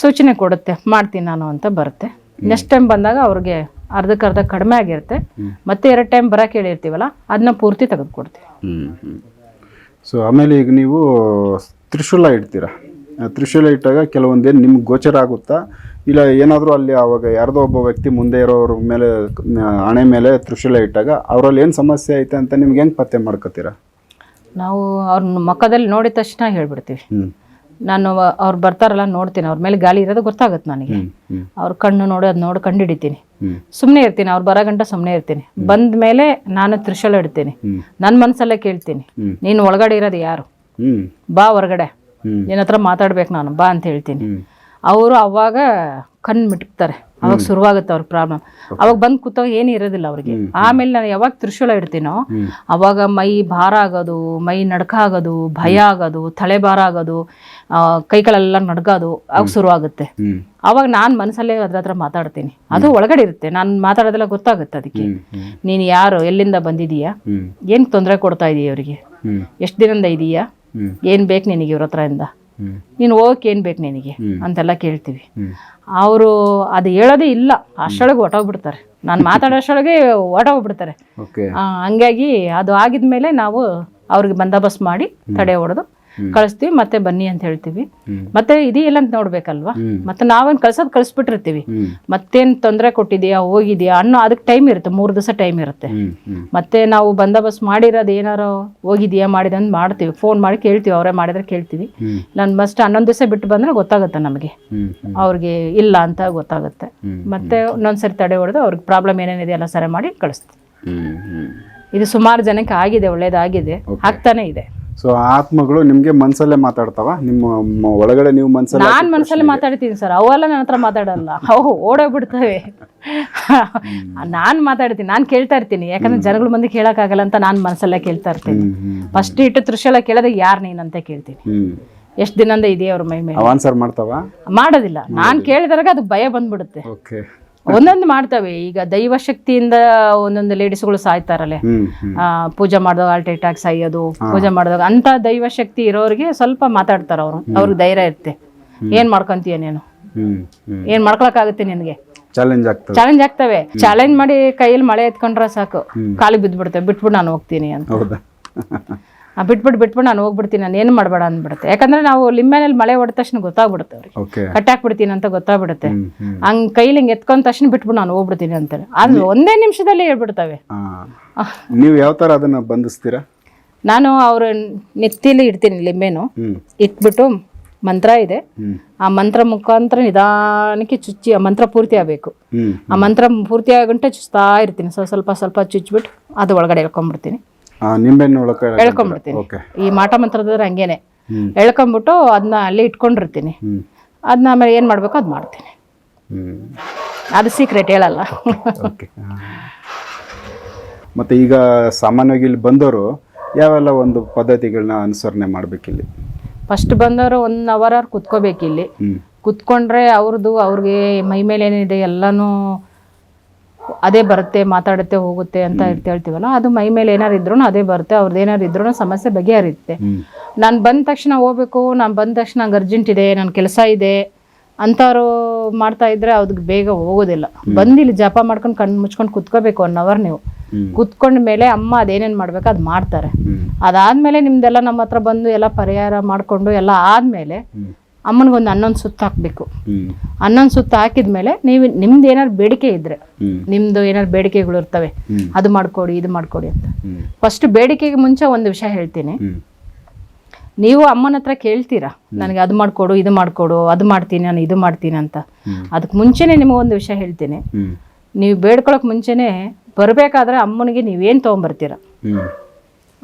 ಸೂಚನೆ ಕೊಡುತ್ತೆ ಮಾಡ್ತೀನಿ ನಾನು ಅಂತ ಬರುತ್ತೆ. ನೆಕ್ಸ್ಟ್ ಟೈಮ್ ಬಂದಾಗ ಅವ್ರಿಗೆ ಅರ್ಧಕ್ಕರ್ಧ ಕಡಿಮೆ ಆಗಿರುತ್ತೆ. ಮತ್ತೆ ಎರಡು ಟೈಮ್ ಬರಕ್ಕೆ ಹೇಳಿರ್ತೀವಲ್ಲ ಅದನ್ನ ಪೂರ್ತಿ ತೆಗೆದುಕೊಡ್ತೀವಿ. ಸೊ ಆಮೇಲೆ ಈಗ ನೀವು ತ್ರಿಶೂಲ ಇಡ್ತೀರಾ? ತ್ರಿಶೂಲ ಇಟ್ಟಾಗ ಕೆಲವೊಂದೇನು ನಿಮ್ಗೆ ಗೋಚರ ಆಗುತ್ತಾ? ಇಲ್ಲ ಏನಾದರೂ ಅಲ್ಲಿ ಅವಾಗ ಯಾರ್ದೋ ಒಬ್ಬ ವ್ಯಕ್ತಿ ಮುಂದೆ ಇರೋವ್ರ ಮೇಲೆ ಹಣೆ ಮೇಲೆ ತ್ರಿಶೂಲ ಇಟ್ಟಾಗ ಅವರಲ್ಲಿ ಏನು ಸಮಸ್ಯೆ ಐತೆ ಅಂತ ನಿಮ್ಗೆ ಹೆಂಗೆ ಪತ್ತೆ ಮಾಡ್ಕೋತೀರಾ? ನಾವು ಅವ್ರನ್ನ ಮುಖದಲ್ಲಿ ನೋಡಿದ ತಕ್ಷಣ ಹೇಳ್ಬಿಡ್ತೀವಿ. ನಾನು ಅವ್ರು ಬರ್ತಾರಲ್ಲ ನೋಡ್ತೀನಿ. ಅವ್ರ ಮೇಲೆ ಗಾಳಿ ಇರೋದು ಗೊತ್ತಾಗುತ್ತೆ ನನಗೆ. ಅವ್ರ ಕಣ್ಣು ನೋಡಿ ಅದು ನೋಡಿ ಕಂಡು ಹಿಡಿತೀನಿ ಸುಮ್ಮನೆ ಇರ್ತೀನಿ. ಅವ್ರು ಬರೋ ಗಂಟ ಸುಮ್ಮನೆ ಇರ್ತೀನಿ. ಬಂದ ಮೇಲೆ ನಾನು ತ್ರಿಶೂಲ ಇಡ್ತೀನಿ. ನನ್ನ ಮನಸ್ಸಲ್ಲೇ ಕೇಳ್ತೀನಿ. ನೀನು ಒಳಗಡೆ ಇರೋದು ಯಾರು? ಬಾ ಹೊರಗಡೆ. ನಿನ್ನ ಹತ್ರ ಮಾತಾಡ್ಬೇಕು ನಾನು ಬಾ ಅಂತ ಹೇಳ್ತೀನಿ. ಅವರು ಅವಾಗ ಕಣ್ಣು ಮಿಟ್ತಾರೆ. ಅವಾಗ ಶುರುವಾಗುತ್ತೆ ಅವ್ರ ಪ್ರಾಬ್ಲಮ್ ಅವಾಗ ಬಂದು ಕೂತಾಗ ಏನು ಇರೋದಿಲ್ಲ ಅವ್ರಿಗೆ. ಆಮೇಲೆ ನಾನು ಯಾವಾಗ ತ್ರಿಶೂಲ ಇಡ್ತೀನೋ ಅವಾಗ ಮೈ ಭಾರ ಆಗೋದು ಮೈ ನಡ್ಕ ಆಗೋದು ಭಯ ಆಗೋದು ತಲೆ ಭಾರ ಆಗೋದು ಆ, ಕೈಗಳೆಲ್ಲ ನಡ್ಗೋದು ಅವಾಗ ಶುರುವಾಗುತ್ತೆ. ಅವಾಗ ನಾನು ಮನಸ್ಸಲ್ಲೇ ಅದ್ರ ಹತ್ರ ಮಾತಾಡ್ತೀನಿ. ಅದು ಒಳಗಡೆ ಇರುತ್ತೆ. ನಾನು ಮಾತಾಡೋದೆಲ್ಲ ಗೊತ್ತಾಗುತ್ತೆ ಅದಕ್ಕೆ. ನೀನು ಯಾರು ಎಲ್ಲಿಂದ ಬಂದಿದೀಯಾ? ಏನು ತೊಂದರೆ ಕೊಡ್ತಾ ಇದೀಯ ಅವರಿಗೆ? ಎಷ್ಟು ದಿನದಿಂದ ಇದೀಯಾ? ಏನು ಬೇಕು ನಿನಗೆ ಇವ್ರ ಹತ್ರ ಇಂದ ನೀನು ಹೋಗಕ್ಕೆ ಏನು ಬೇಕು ನಿನಗೆ. ಅಂತೆಲ್ಲ ಕೇಳ್ತೀವಿ. ಅವರು ಅದು ಹೇಳೋದೇ ಇಲ್ಲ. ಅಷ್ಟೊಳಗೆ ಹೊಟ್ಟೋಗ್ಬಿಡ್ತಾರೆ ನಾನು ಮಾತಾಡೋಷ್ಟೊಳಗೆ ಹೊಟ್ಟೋಗ್ಬಿಡ್ತಾರೆ ಓಕೆ ಆ, ಹಂಗಾಗಿ ಅದು ಆಗಿದ್ಮೇಲೆ ನಾವು ಅವ್ರಿಗೆ ಬಂದೋಬಸ್ತ್ ಮಾಡಿ ತಡೆ ಹೊಡೆದು ಕಳಿಸ್ತೀವಿ ಮತ್ತೆ ಬನ್ನಿ ಅಂತ ಹೇಳ್ತೀವಿ. ಮತ್ತೆ ಇದೆಯಲ್ಲ ಅಂತ ನೋಡ್ಬೇಕಲ್ವಾ. ಮತ್ತೆ ನಾವೇನು ಕಳ್ಸೋದು ಕಳಿಸ್ಬಿಟ್ಟಿರ್ತೀವಿ. ಮತ್ತೇನ್ ತೊಂದರೆ ಕೊಟ್ಟಿದ್ಯಾ ಹೋಗಿದ್ಯಾ ಅನ್ನೋ ಅದಕ್ಕೆ ಟೈಮ್ ಇರುತ್ತೆ ಮೂರು ದಿವಸ ಟೈಮ್ ಇರುತ್ತೆ. ಮತ್ತೆ ನಾವು ಬಂದೋಬಸ್ತ್ ಮಾಡಿರೋದು ಏನಾರೋ ಹೋಗಿದ್ಯಾ ಮಾಡಿದ ಅಂತ ಮಾಡ್ತೀವಿ. ಫೋನ್ ಮಾಡಿ ಕೇಳ್ತೀವಿ ಅವರೇ ಮಾಡಿದ್ರೆ ಕೇಳ್ತೀವಿ. ನಾನು ಮಸ್ಟ್ ಹನ್ನೊಂದು ದಿವಸ ಬಿಟ್ಟು ಬಂದ್ರೆ ಗೊತ್ತಾಗುತ್ತೆ ನಮಗೆ. ಅವ್ರಿಗೆ ಇಲ್ಲ ಅಂತ ಗೊತ್ತಾಗುತ್ತೆ. ಮತ್ತೆ ಒಂದೊಂದ್ಸರಿ ತಡೆ ಹೊಡೆದು ಅವ್ರಿಗೆ ಪ್ರಾಬ್ಲಮ್ ಏನೇನಿದೆ ಎಲ್ಲ ಸರಿ ಮಾಡಿ ಕಳಿಸ್ತೀವಿ. ಇದು ಸುಮಾರು ಜನಕ್ಕೆ ಆಗಿದೆ ಒಳ್ಳೇದಾಗಿದೆ. ಆಗ್ತಾನೆ ಇದೆ. ಸೊ ಆತ್ಮಗಳು ನಿಮ್ಗೆ ಮನ್ಸಲ್ಲೇ ಮಾತಾಡ್ತಾವ? ನಿಮ್ಮ ಒಳಗಡೆ ನೀವು ಮನ್ಸಲ್ಲಿ ನಾನ್ ಮನಸ್ಸಲ್ಲಿ ಮಾತಾಡ್ತೀನಿ ಸರ್. ಅವೆಲ್ಲ ನನ್ನ ಹತ್ರ ಮಾತಾಡಲ್ಲ. ಅವು ಓಡೋಗ್ಬಿಡ್ತವೆ. ನಾನ್ ಮಾತಾಡ್ತೀನಿ. ನಾನ್ ಕೇಳ್ತಾ ಇರ್ತೀನಿ. ಯಾಕಂದ್ರೆ ಜನಗಳ ಮಂದಿ ಕೇಳಕ್ಕಾಗಲ್ಲ ಅಂತ ನಾನ್ ಮನಸ್ಸಲ್ಲೇ ಕೇಳ್ತಾ ಇರ್ತೀನಿ. ಫಸ್ಟ್ ಇಟ್ಟು ತ್ರಿಶೂಲ ಕೇಳೋದು ಯಾರು ನೀನಂತ ಅಂತ ಕೇಳ್ತೀನಿ ಎಷ್ಟು ದಿನದಿಂದ ಇದೆ ಅವ್ರ ಮೈ ಮೇಲೆ? ಆನ್ಸರ್ ಮಾಡ್ತಾವ? ಮಾಡೋದಿಲ್ಲ. ನಾನ್ ಕೇಳಿದಾಗ ಅದು ಭಯ ಬಂದ್ಬಿಡುತ್ತೆ. ಒಂದೊಂದು ಮಾಡ್ತವೆ. ಈಗ ದೈವ ಶಕ್ತಿಯಿಂದ ಒಂದೊಂದು ಲೇಡೀಸ್ಗಳು ಸಾಯ್ತಾರಲ್ಲೇ. ಪೂಜೆ ಮಾಡಿದಾಗ ಹಾರ್ಟ್ ಅಟ್ಯಾಕ್ ಸಾಯೋದು ಪೂಜೆ ಮಾಡಿದಾಗ ಅಂತ ದೈವ ಶಕ್ತಿ ಇರೋರಿಗೆ ಸ್ವಲ್ಪ ಮಾತಾಡ್ತಾರ ಅವರು. ಅವ್ರಿಗೆ ಧೈರ್ಯ ಇರುತ್ತೆ. ಏನ್ ಮಾಡ್ಕೊಂತೀಯ ನೀನು? ಏನ್ ಮಾಡ್ಕೊಳಕಾಗುತ್ತೆ ನಿನಗೆ? ಚಾಲೆಂಜ್ ಆಗ್ತದೆ. ಚಾಲೆಂಜ್ ಆಗ್ತವೆ. ಚಾಲೆಂಜ್ ಮಾಡಿ ಕೈಯಲ್ಲಿ ಮಳೆ ಎತ್ಕೊಂಡ್ರೆ ಸಾಕು. ಕಾಲಿಗೆ ಬಿದ್ದ್ಬಿಡ್ತೇವೆ ಬಿಟ್ಬಿಟ್ಟು ನಾನು ಹೋಗ್ತೀನಿ ಅಂತ. ಬಿಟ್ಬಿಟ್ಟು ಬಿಟ್ಬಿಟ್ಟು ನಾನು ಹೋಗ್ಬಿಡ್ತೀನಿ ನಾನು ಏನು ಮಾಡಬೇಡ ಅಂದ್ಬಿಡುತ್ತೆ. ಯಾಕಂದ್ರೆ ನಾವು ಲಿಂಬೆನಲ್ಲಿ ಮಳೆ ಹೊಡೆದ ತಕ್ಷಣ ಗೊತ್ತಾಗ್ಬಿಡುತ್ತೆ ಅವ್ರಿಗೆ. ಕಟ್ಟಾಕ್ಬಿಡ್ತೀನಿ ಅಂತ ಗೊತ್ತಾಗ್ಬಿಡುತ್ತೆ. ಹಂಗೆ ಕೈಲಿ ಹಿಂಗೆ ಎತ್ಕೊಂಡ ತಕ್ಷಣ ಬಿಟ್ಬಿಟ್ಟು ನಾನು ಹೋಗ್ಬಿಡ್ತೀನಿ ಅಂತಾರೆ. ಆದ್ರೆ ಒಂದೇ ನಿಮಿಷದಲ್ಲಿ ಹೇಳ್ಬಿಡ್ತವೆ. ನೀವು ಯಾವ ಥರ ಅದನ್ನು ಬಂಧಿಸ್ತೀರಾ? ನಾನು ಅವ್ರ ನೆತ್ತಿಲಿ ಇಡ್ತೀನಿ ಲಿಂಬೆನು ಇಟ್ಬಿಟ್ಟು ಮಂತ್ರ ಇದೆ. ಆ ಮಂತ್ರ ಮುಖಾಂತರ ನಿಧಾನಕ್ಕೆ ಚುಚ್ಚಿ ಆ ಮಂತ್ರ ಪೂರ್ತಿ ಆಗಬೇಕು. ಆ ಮಂತ್ರ ಪೂರ್ತಿ ಆಗಂಟೆ ಚುಚ್ತಾ ಇರ್ತೀನಿ. ಸ್ವಲ್ಪ ಸ್ವಲ್ಪ ಸ್ವಲ್ಪ ಚುಚ್ಬಿಟ್ಟು ಅದು ಒಳಗಡೆ ಎಳ್ಕೊಂಡ್ಬಿಡ್ತೀನಿ ಆ, ನಿಂಬೆಹಣ್ಣು ಎಳ್ಕೊಂಡ್ಬಿಡ್ತೀನಿ ಓಕೆ. ಈ ಮಾಟ ಮಂತ್ರದವ್ರು ಹಂಗೇನೆ. ಎಳ್ಕೊಂಡ್ಬಿಟ್ಟು ಎಳ್ಕೊಂಬಿಟ್ಟು ಅದನ್ನ ಅಲ್ಲಿ ಇಟ್ಕೊಂಡಿರ್ತೀನಿ. ಅದನ್ನ ಆಮೇಲೆ ಏನು ಮಾಡಬೇಕು ಅದು ಮಾಡ್ತೀನಿ. ಅದು ಸೀಕ್ರೆಟ್ ಹೇಳಲ್ಲ. ಮತ್ತೆ ಈಗ ಸಾಮಾನ್ಯವಾಗಿ ಇಲ್ಲಿ ಬಂದವರು ಯಾವೆಲ್ಲ ಒಂದು ಪದ್ಧತಿಗಳನ್ನ ಅನುಸರಣೆ ಮಾಡ್ಬೇಕಿಲ್ಲಿ ಫಸ್ಟ್ ಬಂದವರು ಒನ್ ಅವರ್ ಅವ್ರು ಕುತ್ಕೋಬೇಕು ಇಲ್ಲಿ. ಕುತ್ಕೊಂಡ್ರೆ ಅವ್ರದ್ದು ಅವ್ರಿಗೆ ಮೈ ಮೇಲೆ ಏನಿದೆ ಎಲ್ಲನೂ ಅದೇ ಬರುತ್ತೆ ಮಾತಾಡುತ್ತೆ ಹೋಗುತ್ತೆ ಅಂತ ಇರ್ತ ಹೇಳ್ತೀವಲ್ಲ ಅದು ಮೈ ಮೇಲೆ ಏನಾರು ಇದ್ರು ಅದೇ ಬರುತ್ತೆ ಅವ್ರದ್ದು ಏನಾರು ಇದ್ರು ಸಮಸ್ಯೆ ಬಗೆಹರಿಯುತ್ತೆ. ನಾನು ಬಂದ ತಕ್ಷಣ ಹೋಗ್ಬೇಕು ನಾನು ಬಂದ ತಕ್ಷಣ ನಂಗೆ ಅರ್ಜೆಂಟ್ ಇದೆ ನನ್ನ ಕೆಲಸ ಇದೆ ಅಂಥವ್ರು ಮಾಡ್ತಾ ಇದ್ರೆ ಅದಕ್ಕೆ ಬೇಗ ಹೋಗೋದಿಲ್ಲ. ಬಂದಿಲ್ಲಿ ಇಲ್ಲಿ ಜಪ ಮಾಡ್ಕೊಂಡು ಕಣ್ಣು ಮುಚ್ಕೊಂಡು ಕುತ್ಕೋಬೇಕು ಒನ್ ಅವರ್ ನೀವು. ಕುತ್ಕೊಂಡ ಮೇಲೆ ಅಮ್ಮ ಅದೇನೇನು ಮಾಡ್ಬೇಕು ಅದು ಮಾಡ್ತಾರೆ. ಅದಾದ್ಮೇಲೆ ನಿಮ್ದೆಲ್ಲ ನಮ್ಮ ಹತ್ರ ಬಂದು ಎಲ್ಲ ಪರಿಹಾರ ಮಾಡಿಕೊಂಡು ಎಲ್ಲ ಆದಮೇಲೆ ಅಮ್ಮನಿಗೊಂದು ಹನ್ನೊಂದು ಸುತ್ತ ಹಾಕಬೇಕು. ಹನ್ನೊಂದು ಸುತ್ತ ಹಾಕಿದ್ಮೇಲೆ ನೀವು ನಿಮ್ದು ಏನಾದ್ರು ಬೇಡಿಕೆ ಇದ್ರೆ ನಿಮ್ದು ಏನಾದ್ರು ಬೇಡಿಕೆಗಳು ಇರ್ತವೆ ಅದು ಮಾಡ್ಕೊಡಿ ಇದು ಮಾಡ್ಕೊಡಿ ಅಂತ. ಫಸ್ಟ್ ಬೇಡಿಕೆಗೆ ಮುಂಚೆ ಒಂದು ವಿಷಯ ಹೇಳ್ತೀನಿ. ನೀವು ಅಮ್ಮನ ಹತ್ರ ಕೇಳ್ತೀರಾ ನನಗೆ ಅದು ಮಾಡ್ಕೊಡು ಇದು ಮಾಡ್ಕೊಡು ಅದು ಮಾಡ್ತೀನಿ ನಾನು ಇದು ಮಾಡ್ತೀನಿ ಅಂತ. ಅದಕ್ಕೆ ಮುಂಚೆನೆ ಒಂದು ವಿಷಯ ಹೇಳ್ತೀನಿ. ನೀವು ಬೇಡ್ಕೊಳಕ್ ಮುಂಚೆನೆ ಬರಬೇಕಾದ್ರೆ ಅಮ್ಮನಿಗೆ ನೀವೇನು ತೊಗೊಂಬರ್ತೀರಾ?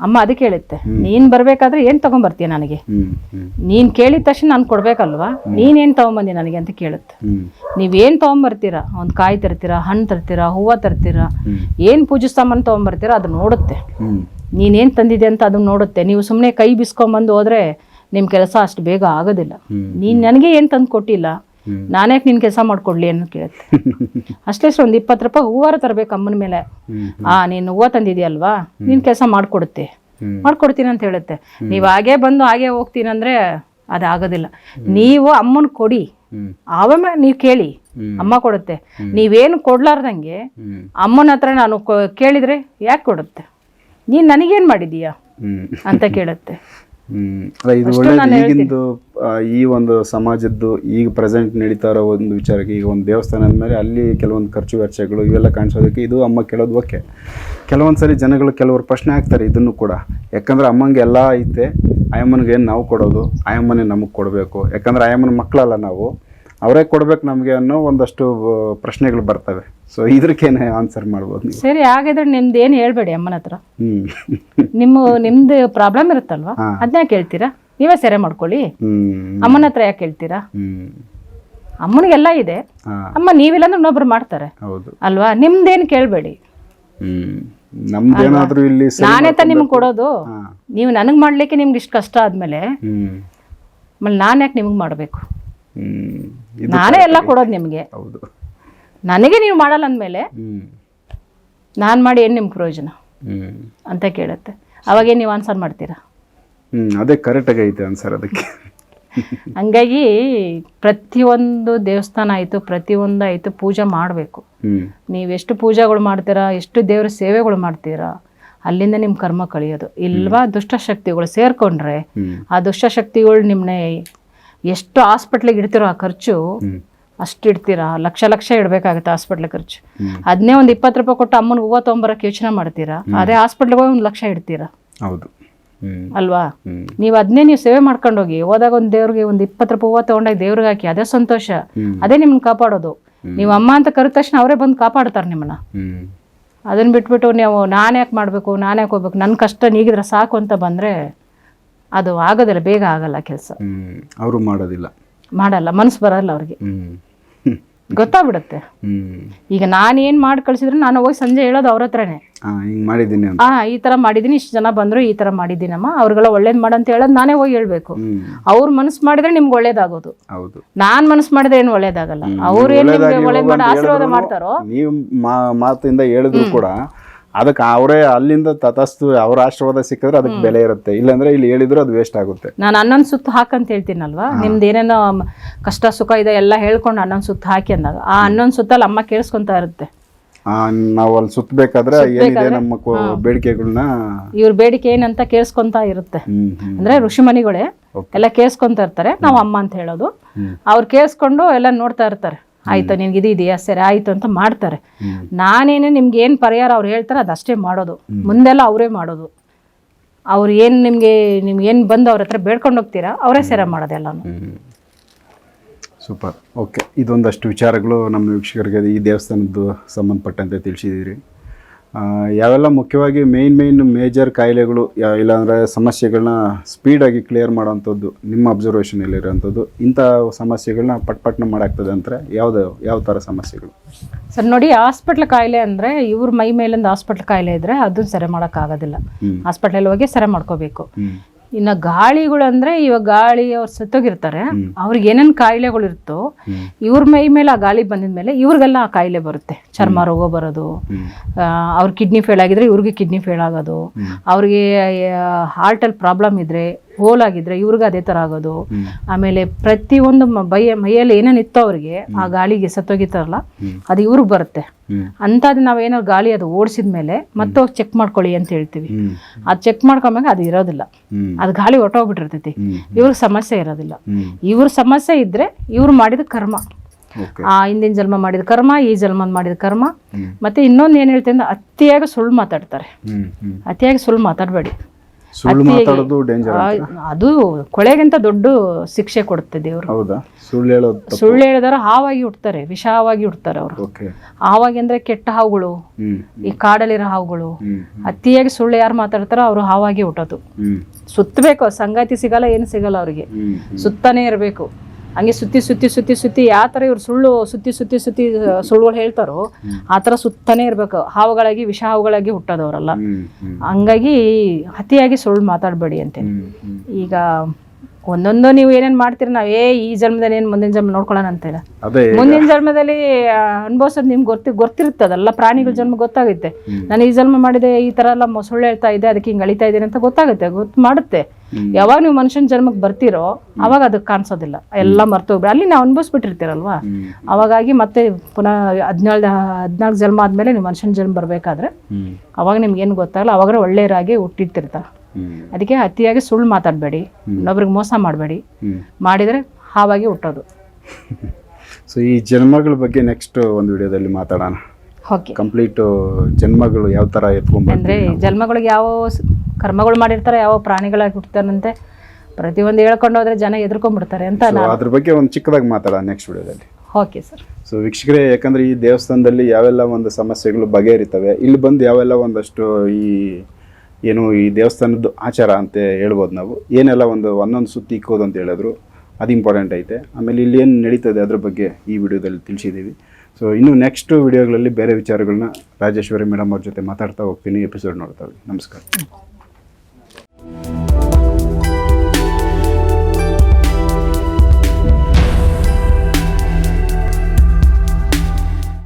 ಅಮ್ಮ ಅದಕ್ಕೆ ಕೇಳುತ್ತೆ ನೀನು ಬರಬೇಕಾದ್ರೆ ಏನು ತಗೊಂಡ್ಬರ್ತೀಯ ನನಗೆ? ನೀನು ಕೇಳಿದ ತಕ್ಷಣ ನಾನು ಕೊಡ್ಬೇಕಲ್ವಾ? ನೀನೇನು ತಗೊಂಬಂದಿ ನನಗೆ ಅಂತ ಕೇಳುತ್ತೆ. ನೀವೇನ್ ತಗೊಂಬರ್ತೀರಾ? ಒಂದು ಕಾಯಿ ತರ್ತೀರಾ ಹಣ್ಣು ತರ್ತೀರಾ ಹೂವ ತರ್ತೀರಾ ಏನ್ ಪೂಜೆ ಸಾಮಾನು ತಗೊಂಬರ್ತೀರಾ ಅದು ನೋಡುತ್ತೆ. ನೀನೇನ್ ತಂದಿದೆ ಅಂತ ಅದನ್ನ ನೋಡುತ್ತೆ. ನೀವು ಸುಮ್ಮನೆ ಕೈ ಬಿಸ್ಕೊಂಬಂದು ಹೋದ್ರೆ ನಿಮ್ಮ ಕೆಲಸ ಅಷ್ಟು ಬೇಗ ಆಗೋದಿಲ್ಲ. ನೀನ್ ನೀನು ನನಗೆ ಏನು ತಂದು ಕೊಟ್ಟಿಲ್ಲ. ನಾನ್ಯಾಕೆ ನಿನ್ ಕೆಲಸ ಮಾಡ್ಕೊಡ್ಲಿ ಅಂತ ಕೇಳುತ್ತೆ. ಅಷ್ಟೇ ಒಂದು ಇಪ್ಪತ್ತು ರೂಪಾಯಿ ಹೂವಾರ ತರ್ಬೇಕು ಅಮ್ಮನ ಮೇಲೆ. ಆ ನೀನು ಹೂವ ತಂದಿದ್ಯಲ್ವಾ? ನಿನ್ ಕೆಲಸ ಮಾಡ್ಕೊಡುತ್ತೆ. ಮಾಡ್ಕೊಡ್ತೀನಿ ಅಂತ ಹೇಳುತ್ತೆ. ನೀವು ಹಾಗೆ ಬಂದು ಹಾಗೆ ಹೋಗ್ತೀನಂದ್ರೆ ಅದಾಗೋದಿಲ್ಲ. ನೀವು ಅಮ್ಮನ ಕೊಡಿ. ಆವ ಆವಾಗ ನೀವು ಕೇಳಿ. ಅಮ್ಮ ಕೊಡುತ್ತೆ. ನೀವೇನು ಕೊಡ್ಲಾರ್ದಂಗೆ ಅಮ್ಮನ ಹತ್ರ ನಾನು ಕೇಳಿದ್ರೆ ಯಾಕೆ ಕೊಡುತ್ತೆ? ನೀನು ನನಗೇನು ಮಾಡಿದೀಯಾ? ಅಂತ ಕೇಳುತ್ತೆ. ಅಲ್ಲ ಇದು ಈಗಿಂದು ಈ ಒಂದು ಸಮಾಜದ್ದು ಈಗ ಪ್ರೆಸೆಂಟ್ ನಡೀತಾ ಇರೋ ಒಂದು ವಿಚಾರಕ್ಕೆ ಈಗ ಒಂದು ದೇವಸ್ಥಾನ ಅಂದಮೇಲೆ ಅಲ್ಲಿ ಕೆಲವೊಂದು ಖರ್ಚು ವೆಚ್ಚಗಳು ಇವೆಲ್ಲ ಕಾಣಿಸೋದಕ್ಕೆ ಇದು ಅಮ್ಮ ಕೇಳೋದು ಓಕೆ. ಕೆಲವೊಂದು ಸರಿ ಜನಗಳು ಕೆಲವರು ಪ್ರಶ್ನೆ ಹಾಕ್ತಾರೆ ಇದನ್ನು ಕೂಡ. ಯಾಕಂದ್ರೆ ಅಮ್ಮಂಗೆ ಎಲ್ಲ ಐತೆ ಆಯಮ್ಮನಿಗೆ ಏನು ನಾವು ಕೊಡೋದು ಆಯಮ್ಮನೇ ನಮಗೆ ಕೊಡಬೇಕು. ಯಾಕಂದ್ರೆ ಆಯಮ್ಮನ ಮಕ್ಕಳಲ್ಲ ನಾವು. ಅವರೇ ಕೊಡ್ಬೇಕು ನಮಗೆ ಅನ್ನೋ ಒಂದಷ್ಟು ಪ್ರಶ್ನೆಗಳು ಬರ್ತವೆ. ಸೊ ಇದಕ್ಕೇನೆ ಆನ್ಸರ್ ಮಾಡ್ಬೋದು ನೀವು. ಸರಿ ಹಾಗಾದ್ರೆ ನಿಮ್ದು ಏನು ಹೇಳ್ಬೇಡಿ ಅಮ್ಮನ ಹತ್ರ? ಹ್ಮ್. ನಿಮ್ಮ ನಿಮ್ದು ಪ್ರಾಬ್ಲಮ್ ಇರುತ್ತಲ್ವಾ? ಹಾ. ಅದನ್ನ ಕೇಳ್ತೀರಾ ನೀವೇ ಸೆರೆ ಮಾಡ್ಕೊಳ್ಳಿ. ಹ್ಮ್. ಅಮ್ಮನ ಹತ್ರ ಯಾಕೆ ಹೇಳ್ತೀರಾ? ಹ್ಮ್. ಅಮ್ಮನಿಗೆಲ್ಲ ಇದೆ. ಹಾ. ಅಮ್ಮ ನೀವಿಲ್ಲ ಅಂದ್ರೆ ಇನ್ನೊಬ್ರು ಮಾಡ್ತಾರೆ. ಹೌದು. ಅಲ್ವಾ? ನಿಮ್ದೇನು ಕೇಳಬೇಡಿ. ಹ್ಮ್. ನಮ್ದೇನಾದ್ರೂ ಇಲ್ಲಿ ನಾನೇ ತ ನಿಮ್ಗೆ ಕೊಡೋದು. ಹಾ. ನೀವು ನನಗೆ ಮಾಡ್ಲಿಕ್ಕೆ ನಿಮ್ಗೆ ಇಷ್ಟು ಕಷ್ಟ ಆದ್ಮೇಲೆ ಹ್ಮ್. ಆಮೇಲೆ ನಾನು ಯಾಕೆ ನಿಮ್ಗೆ ಮಾಡಬೇಕು? ಹ್ಮ್. ಇದು ನಾನೇ ಎಲ್ಲ ಕೊಡೋದು ನಿಮಗೆ. ಹೌದು. ನನಗೆ ನೀವು ಮಾಡಲ್ಲ ಅಂದಮೇಲೆ ನಾನು ಮಾಡಿ ಏನು ನಿಮ್ಮ ಪ್ರಯೋಜನ ಹ್ಮ್. ಅಂತ ಕೇಳುತ್ತೆ. ಅವಾಗೇನು ನೀವು ಆನ್ಸರ್ ಮಾಡ್ತೀರಾ? ಹ್ಮ್ ಅದೇ ಕರೆಕ್ಟಾಗಿ ಐತೆ ಆನ್ಸರ್ ಅದಕ್ಕೆ. ಹಂಗಾಗಿ ಪ್ರತಿಯೊಂದು ದೇವಸ್ಥಾನ ಆಯಿತು ಪ್ರತಿಯೊಂದು ಆಯಿತು ಪೂಜೆ ಮಾಡಬೇಕು. ಹ್ಮ್. ನೀವು ಎಷ್ಟು ಪೂಜೆಗಳು ಮಾಡ್ತೀರಾ ಎಷ್ಟು ದೇವ್ರ ಸೇವೆಗಳು ಮಾಡ್ತೀರಾ ಅಲ್ಲಿಂದ ನಿಮ್ಮ ಕರ್ಮ ಕಳಿಯೋದು. ಇಲ್ವಾ ದುಷ್ಟಶಕ್ತಿಗಳು ಸೇರ್ಕೊಂಡ್ರೆ ಆ ದುಷ್ಟಶಕ್ತಿಗಳು ನಿಮ್ಮನ್ನೇ ಎಷ್ಟು ಹಾಸ್ಪಿಟ್ಲಿಗೆ ಇಡ್ತಿರೋ ಆ ಖರ್ಚು ಅಷ್ಟು ಇಡ್ತೀರಾ? ಲಕ್ಷ ಲಕ್ಷ ಇಡಬೇಕಾಗುತ್ತೆ ಹಾಸ್ಪಿಟ್ಲ್ ಖರ್ಚು. ಅದನ್ನೇ ಒಂದು ಇಪ್ಪತ್ತು ರೂಪಾಯಿ ಕೊಟ್ಟು ಅಮ್ಮನ ಹೂವು ತೊಗೊಂಬರಕ್ಕೆ ಯೋಚನೆ ಮಾಡ್ತೀರಾ? ಅದೇ ಹಾಸ್ಪಿಟ್ಲಿಗೆ ಹೋಗಿ ಒಂದು ಲಕ್ಷ ಇಡ್ತೀರಾ? ಹೌದು. ಅಲ್ವಾ? ನೀವು ಅದನ್ನೇ ನೀವು ಸೇವೆ ಮಾಡ್ಕೊಂಡು ಹೋಗಿ ಹೋದಾಗ ಒಂದು ದೇವ್ರಿಗೆ ಒಂದು ಇಪ್ಪತ್ತು ರೂಪಾಯಿ ಹೂವು ತೊಗೊಂಡಾಗ ದೇವ್ರಿಗೆ ಹಾಕಿ ಅದೇ ಸಂತೋಷ. ಅದೇ ನಿಮ್ಮನ್ನ ಕಾಪಾಡೋದು. ನೀವು ಅಮ್ಮ ಅಂತ ಕರೆದ ತಕ್ಷಣ ಅವರೇ ಬಂದು ಕಾಪಾಡ್ತಾರೆ ನಿಮ್ಮನ್ನ. ಅದನ್ನ ಬಿಟ್ಬಿಟ್ಟು ನೀವು ನಾನು ಯಾಕೆ ಮಾಡಬೇಕು ನಾನು ಯಾಕೆ ಹೋಗ್ಬೇಕು? ನನ್ನ ಕಷ್ಟ ನೀಗಿದ್ರೆ ಸಾಕು ಅಂತ ಬಂದರೆ ಅದು ಆಗೋದಿಲ್ಲ ಬೇಗ ಆಗಲ್ಲ ಕೆಲಸ. ಅವರು ಮಾಡೋದಿಲ್ಲ. ಮಾಡಲ್ಲ ಮನಸ್ಸು ಬರಲ್ಲ ಅವ್ರಿಗೆ. ಗೊತ್ತಾಗ್ಬಿಡುತ್ತೆ. ಈಗ ನಾನು ಏನು ಮಾಡಿ ಕಳ್ಸಿದ್ರು ನಾನು ಹೋಗಿ ಸಂಜೆ ಹೇಳೋದು ಅವ್ರ ಹತ್ರನೇ. ಹಾ ಈ ತರ ಮಾಡಿದೀನಿ ಇಷ್ಟು ಜನ ಬಂದ್ರು ಈ ತರ ಮಾಡಿದ್ದೀನಮ್ಮ ಅವ್ರಿಗೆಲ್ಲ ಒಳ್ಳೇದ್ ಮಾಡಂತ ಹೇಳೋದು ನಾನೇ ಹೋಗಿ ಹೇಳ್ಬೇಕು. ಅವ್ರ ಮನಸ್ಸು ಮಾಡಿದ್ರೆ ನಿಮ್ಗೆ ಒಳ್ಳೇದಾಗೋದು. ಹೌದು. ನಾನ್ ಮನಸ್ಸು ಮಾಡಿದ್ರೆ ಏನು ಒಳ್ಳೇದಾಗಲ್ಲ. ಅವ್ರು ಏನ್ ಒಳ್ಳೇದು ಮಾಡಿ ಆಶೀರ್ವಾದ ಮಾಡ್ತಾರೋ? ನೀವು ಮಾತಿಂದ ಹೇಳಿದ್ರು ಕೂಡ ಅದಕ್ಕೆ ಅವರೇ ಅಲ್ಲಿಂದ ತತಸ್ತು ಅವ್ರ ಆಶೀರ್ವಾದ ಸಿಕ್ಕಿದ್ರೆ ಅದಕ್ಕೆ ಬೆಲೆ ಇರುತ್ತೆ. ಇಲ್ಲಾಂದ್ರೆ ಇಲ್ಲಿ ಹೇಳಿದ್ರು ಅದು ವೇಸ್ಟ್ ಆಗುತ್ತೆ. ನಾನು ಅನ್ನೊಂದು ಸುತ್ತು ಹಾಕಂತ ಹೇಳ್ತೀನಲ್ವಾ? ನಿಮ್ದು ಏನೇನೋ ಕಷ್ಟ ಸುಖ ಇದೆ ಎಲ್ಲ ಹೇಳ್ಕೊಂಡು ಅನ್ನೊಂದು ಸುತ್ತು ಹಾಕಿ ಅಂದಾಗ ಆ ಅನ್ನೊಂದು ಸುತ್ತಲ್ಲಿ ಅಮ್ಮ ಕೇಳಿಸ್ಕೊಂತ ಇರುತ್ತೆ. ಆ, ನಾವು ಅಲ್ಲಿ ಸುತ್ತಬೇಕಾದ್ರೆ ಏನಿದೆ ನಮ್ಮ ಬೇಡಿಕೆಗಳನ್ನ ಇವ್ರ ಬೇಡಿಕೆ ಏನಂತ ಕೇಳಿಸ್ಕೊಂತ ಇರುತ್ತೆ. ಅಂದ್ರೆ ಋಷಿಮನಿಗಳೇ ಎಲ್ಲ ಕೇಳಿಸ್ಕೊಂತ ಇರ್ತಾರೆ ನಾವು ಅಮ್ಮ ಅಂತ ಹೇಳೋದು. ಅವ್ರು ಕೇಳಿಸ್ಕೊಂಡು ಎಲ್ಲ ನೋಡ್ತಾ ಇರ್ತಾರೆ. ಆಯ್ತು ನಿನ್ಗೆ ಇದು ಇದೆಯಾ? ಸರಿ ಆಯ್ತು ಅಂತ ಮಾಡ್ತಾರೆ. ನಾನೇನು ನಿಮ್ಗೆ ಏನು ಪರಿಹಾರ ಅವ್ರು ಹೇಳ್ತಾರೆ ಅದಷ್ಟೇ ಮಾಡೋದು. ಮುಂದೆಲ್ಲ ಅವರೇ ಮಾಡೋದು. ಅವ್ರು ಏನು ನಿಮಗೆ ನಿಮ್ಗೆ ಏನು ಬಂದು ಅವ್ರ ಹತ್ರ ಬೇಡ್ಕೊಂಡು ಹೋಗ್ತೀರಾ ಅವರೇ ಸರಿ ಮಾಡೋದೆಲ್ಲನೂ ಸೂಪರ್. ಓಕೆ ಇದೊಂದಷ್ಟು ವಿಚಾರಗಳು ನಮ್ಮ ವೀಕ್ಷಕರಿಗೆ ಈ ದೇವಸ್ಥಾನದ್ದು ಸಂಬಂಧಪಟ್ಟಂತೆ ತಿಳಿಸಿದ್ದೀರಿ. ಯಾವೆಲ್ಲ ಮುಖ್ಯವಾಗಿ ಮೇಯ್ನ್ ಮೇಯ್ನ್ ಮೇಜರ್ ಕಾಯಿಲೆಗಳು ಯಾ ಇಲ್ಲಾಂದರೆ ಸಮಸ್ಯೆಗಳನ್ನ ಸ್ಪೀಡಾಗಿ ಕ್ಲಿಯರ್ ಮಾಡೋವಂಥದ್ದು ನಿಮ್ಮ ಅಬ್ಸರ್ವೇಷನಲ್ಲಿರೋವಂಥದ್ದು ಇಂಥ ಸಮಸ್ಯೆಗಳನ್ನ ಪಟ್ ಪಟ್ನ ಮಾಡಾಗ್ತದೆ ಅಂದರೆ ಯಾವ್ದು ಯಾವ ಥರ ಸಮಸ್ಯೆಗಳು? ಸರ್ ನೋಡಿ ಹಾಸ್ಪಿಟ್ಲ್ ಕಾಯಿಲೆ ಅಂದರೆ ಇವ್ರ ಮೈ ಮೇಲಿಂದ ಹಾಸ್ಪಿಟ್ಲ್ ಕಾಯಿಲೆ ಇದ್ದರೆ ಅದನ್ನು ಸರಿ ಮಾಡೋಕ್ಕಾಗೋದಿಲ್ಲ. ಹಾಸ್ಪಿಟ್ಲಲ್ಲಿ ಹೋಗಿ ಸರಿ ಮಾಡ್ಕೋಬೇಕು. ಇನ್ನು ಗಾಳಿಗಳು ಅಂದರೆ ಇವಾಗ ಗಾಳಿ ಅವ್ರು ಸತ್ತೋಗಿರ್ತಾರೆ. ಅವ್ರಿಗೆ ಏನೇನು ಕಾಯಿಲೆಗಳು ಇರುತ್ತೋ. ಇವ್ರ ಮೈ ಮೇಲೆ ಆ ಗಾಳಿ ಬಂದಿದ ಮೇಲೆ ಇವ್ರಿಗೆಲ್ಲ ಆ ಕಾಯಿಲೆ ಬರುತ್ತೆ. ಚರ್ಮ ರೋಗ ಬರೋದು. ಅವ್ರ ಕಿಡ್ನಿ ಫೇಲ್ ಆಗಿದ್ರೆ ಇವ್ರಿಗೆ ಕಿಡ್ನಿ ಫೇಲ್ ಆಗೋದು. ಅವ್ರಿಗೆ ಹಾರ್ಟಲ್ಲಿ ಪ್ರಾಬ್ಲಮ್ ಇದ್ರೆ ಹೋಲ್ ಆಗಿದ್ರೆ ಇವ್ರಿಗೆ ಅದೇ ಥರ ಆಗೋದು. ಆಮೇಲೆ ಪ್ರತಿಯೊಂದು ಬೈಯ ಮೈಯಲ್ಲಿ ಏನೇನು ಇತ್ತು ಅವ್ರಿಗೆ ಆ ಗಾಳಿಗೆ ಸತ್ತೋಗಿತ್ತಾರಲ್ಲ ಅದು ಇವ್ರಿಗೆ ಬರುತ್ತೆ. ಅಂಥದ್ದು ನಾವೇನಾದ್ರು ಗಾಳಿ ಅದು ಓಡಿಸಿದ ಮೇಲೆ ಮತ್ತೆ ಚೆಕ್ ಮಾಡ್ಕೊಳ್ಳಿ ಅಂತ ಹೇಳ್ತೀವಿ. ಅದ್ ಚೆಕ್ ಮಾಡ್ಕೊಂಬಾಗ ಅದು ಇರೋದಿಲ್ಲ. ಅದು ಗಾಳಿ ಹೊಟ್ಟೋಗ್ಬಿಟ್ಟಿರ್ತೈತಿ. ಇವ್ರಿಗೆ ಸಮಸ್ಯೆ ಇರೋದಿಲ್ಲ. ಇವ್ರ ಸಮಸ್ಯೆ ಇದ್ರೆ ಇವ್ರು ಮಾಡಿದ ಕರ್ಮ. ಆ ಹಿಂದಿನ ಜನ್ಮ ಮಾಡಿದ ಕರ್ಮ ಈ ಜನ್ಮ ಮಾಡಿದ ಕರ್ಮ. ಮತ್ತೆ ಇನ್ನೊಂದು ಏನು ಹೇಳ್ತೀನಿ ಅಂದ್ರೆ ಅತಿಯಾಗಿ ಸುಳ್ಳು ಮಾತಾಡ್ತಾರೆ. ಅತಿಯಾಗಿ ಸುಳ್ಳು ಮಾತಾಡಬೇಡಿ. ಸುಳ್ಳು ಮಾತಾಡೋದು ಡೇಂಜರ್ ಅದು ಕೊಳೆಗಿಂತ ದೊಡ್ಡ ಶಿಕ್ಷೆ ಕೊಡುತ್ತೆ ದೇವರು ಹೌದಾ? ಸುಳ್ಳು ಹೇಳೋದು ಸುಳ್ಳು ಹೇಳಿದಾರೆ ಹಾವಾಗಿ ಹುಡ್ತಾರೆ ವಿಷಾವಾಗಿ ಹುಡ್ತಾರೆ ಅವರು. ಹಾವಾಗಿ ಅಂದ್ರೆ ಕೆಟ್ಟ ಹಾವುಗಳು ಈ ಕಾಡಲ್ಲಿರೋ ಹಾವುಗಳು. ಅತಿಯಾಗಿ ಸುಳ್ಳು ಯಾರು ಮಾತಾಡ್ತಾರೋ ಅವರು ಹಾವಾಗಿ ಹುಟ್ಟೋದು. ಸುತ್ತಬೇಕು ಸಂಗಾತಿ ಸಿಗಲ್ಲ ಏನು ಸಿಗಲ್ಲ ಅವರಿಗೆ. ಸುತ್ತಾನೇ ಇರಬೇಕು. ಹಂಗೆ ಸುತ್ತಿ ಸುತ್ತಿ ಸುತ್ತಿ ಸುತ್ತಿ ಯಾವ ಥರ ಇವ್ರು ಸುಳ್ಳು ಸುತ್ತಿ ಸುತ್ತಿ ಸುತ್ತಿ ಸುಳ್ಳುಗಳು ಹೇಳ್ತಾರೋ ಆ ಥರ ಸುತ್ತಾನೇ ಇರಬೇಕು. ಹಾವುಗಳಾಗಿ ವಿಷ ಹಾವುಗಳಾಗಿ ಹುಟ್ಟೋದವರಲ್ಲ. ಹಂಗಾಗಿ ಅತಿಯಾಗಿ ಸುಳ್ಳು ಮಾತಾಡಬೇಡಿ ಅಂತೇನೆ ಈಗ ಒಂದೊಂದು ನೀವು ಏನೇನು ಮಾಡ್ತೀರಿ ನಾವು ಏ ಈ ಜನ್ಮದಲ್ಲಿ ಏನು ಮುಂದಿನ ಜನ್ಮ ನೋಡ್ಕೊಳ್ಳೋಣ ಅಂತ ಇಲ್ಲ. ಮುಂದಿನ ಜನ್ಮದಲ್ಲಿ ಅನುಭವಿಸೋದು ನಿಮ್ಗೆ ಗೊತ್ತಿ ಗೊತ್ತಿರ್ತದಲ್ಲ ಪ್ರಾಣಿಗಳ ಜನ್ಮ ಗೊತ್ತಾಗುತ್ತೆ. ನಾನು ಈ ಜನ್ಮ ಮಾಡಿದೆ ಈ ಥರ ಎಲ್ಲ ಸುಳ್ಳು ಹೇಳ್ತಾ ಇದ್ದೆ ಅದಕ್ಕೆ ಹಿಂಗೆ ಅಳಿತಾ ಇದ್ದೀನಿ ಅಂತ ಗೊತ್ತಾಗುತ್ತೆ ಗೊತ್ತು ಮಾಡುತ್ತೆ. ಯಾವಾಗ ನೀವು ಮನುಷ್ಯನ ಜನ್ಮಕ್ಕೆ ಬರ್ತೀರೋ ಅವಾಗ ಅದಕ್ಕೆ ಕಾಣಿಸೋದಿಲ್ಲ. ಎಲ್ಲ ಮರ್ತು ಹೋಗ್ಬಿಡಿ ಅಲ್ಲಿ ನಾವು ಅನುಭವಿಸ್ಬಿಟ್ಟಿರ್ತೀರಲ್ವಾ? ಅಲ್ವಾ ಅವಾಗಾಗಿ ಮತ್ತೆ ಪುನಃ ಹದಿನೇಳು ಹದಿನಾಲ್ಕು ಜನ್ಮ ಆದಮೇಲೆ ನೀವು ಮನುಷ್ಯನ ಜನ್ಮ ಬರಬೇಕಾದ್ರೆ ಅವಾಗ ಅವಾಗ ನಿಮ್ಗೇನು ಗೊತ್ತಾಗಲ್ಲ ಅವಾಗ ಒಳ್ಳೆಯರಾಗಿ ಹುಟ್ಟಿರ್ತಿರ್ತ. ಅದಕ್ಕೆ ಅತಿಯಾಗಿ ಸುಳ್ಳು ಮಾತಾಡಬೇಡಿ ಇನ್ನೊಬ್ರಿಗೆ ಮೋಸ ಮಾಡಬೇಡಿ. ಮಾಡಿದ್ರೆ ಹಾವಾಗಿ ಹುಟ್ಟೋದು. ಸೊ ಈ ಜನ್ಮಗಳ ಬಗ್ಗೆ ನೆಕ್ಸ್ಟ್ ಒಂದು ವಿಡಿಯೋದಲ್ಲಿ ಮಾತಾಡೋಣ. ಕಂಪ್ಲೀಟ್ ಜನ್ಮಗಳು ಯಾವ ತರ ಇರ್ತವೆ ಅಂದ್ರೆ ಜನ್ಮಗಳಿಗೆ ಯಾವ ಕರ್ಮಗಳು ಮಾಡಿರ್ತಾರೆ ಯಾವ ಪ್ರಾಣಿಗಳಾಗಿ ಹುಟ್ಟುತ್ತಾರಂತೆ ಪ್ರತಿಯೊಂದು ಹೇಳ್ಕೊಂಡು ಹೋದ್ರೆ ಜನ ಎದುರ್ಕೊಂಡ್ಬಿಡ್ತಾರೆ ಅಂತ ಅದ್ರ ಬಗ್ಗೆ ಒಂದು ಚಿಕ್ಕದಾಗಿ ಮಾತಾಡೋಣ ನೆಕ್ಸ್ಟ್ ವಿಡಿಯೋದಲ್ಲಿ. ಓಕೆ ಸರ್ ಸೊ ವೀಕ್ಷಕರೇ ಯಾಕಂದ್ರೆ ಈ ದೇವಸ್ಥಾನದಲ್ಲಿ ಯಾವೆಲ್ಲ ಒಂದು ಸಮಸ್ಯೆಗಳು ಬಗೆಹರಿತವೆ ಇಲ್ಲಿ ಬಂದು ಯಾವೆಲ್ಲ ಒಂದಷ್ಟು ಈ ಏನು ಈ ದೇವಸ್ಥಾನದ್ದು ಆಚಾರ ಅಂತ ಹೇಳ್ಬೋದು ನಾವು. ಏನೆಲ್ಲ ಒಂದು ಒಂದೊಂದು ಸುತ್ತಿ ಇಕ್ಕೋದು ಅಂತ ಹೇಳಿದ್ರು ಅದು ಇಂಪಾರ್ಟೆಂಟ್ ಐತೆ. ಆಮೇಲೆ ಇಲ್ಲಿ ಏನು ನಡೀತದೆ ಅದ್ರ ಬಗ್ಗೆ ಈ ವಿಡಿಯೋದಲ್ಲಿ ತಿಳಿಸಿದ್ದೀವಿ. ಸೊ ಇನ್ನು ನೆಕ್ಸ್ಟ್ ವಿಡಿಯೋಗಳಲ್ಲಿ ಬೇರೆ ವಿಚಾರಗಳನ್ನ ರಾಜೇಶ್ವರಿ ಮೇಡಮ್ ಅವ್ರ ಜೊತೆ ಮಾತಾಡ್ತಾ ಹೋಗ್ತೀನಿ ಎಪಿಸೋಡ್ ನೋಡ್ತಾ ಹೋಗಿ. ನಮಸ್ಕಾರ.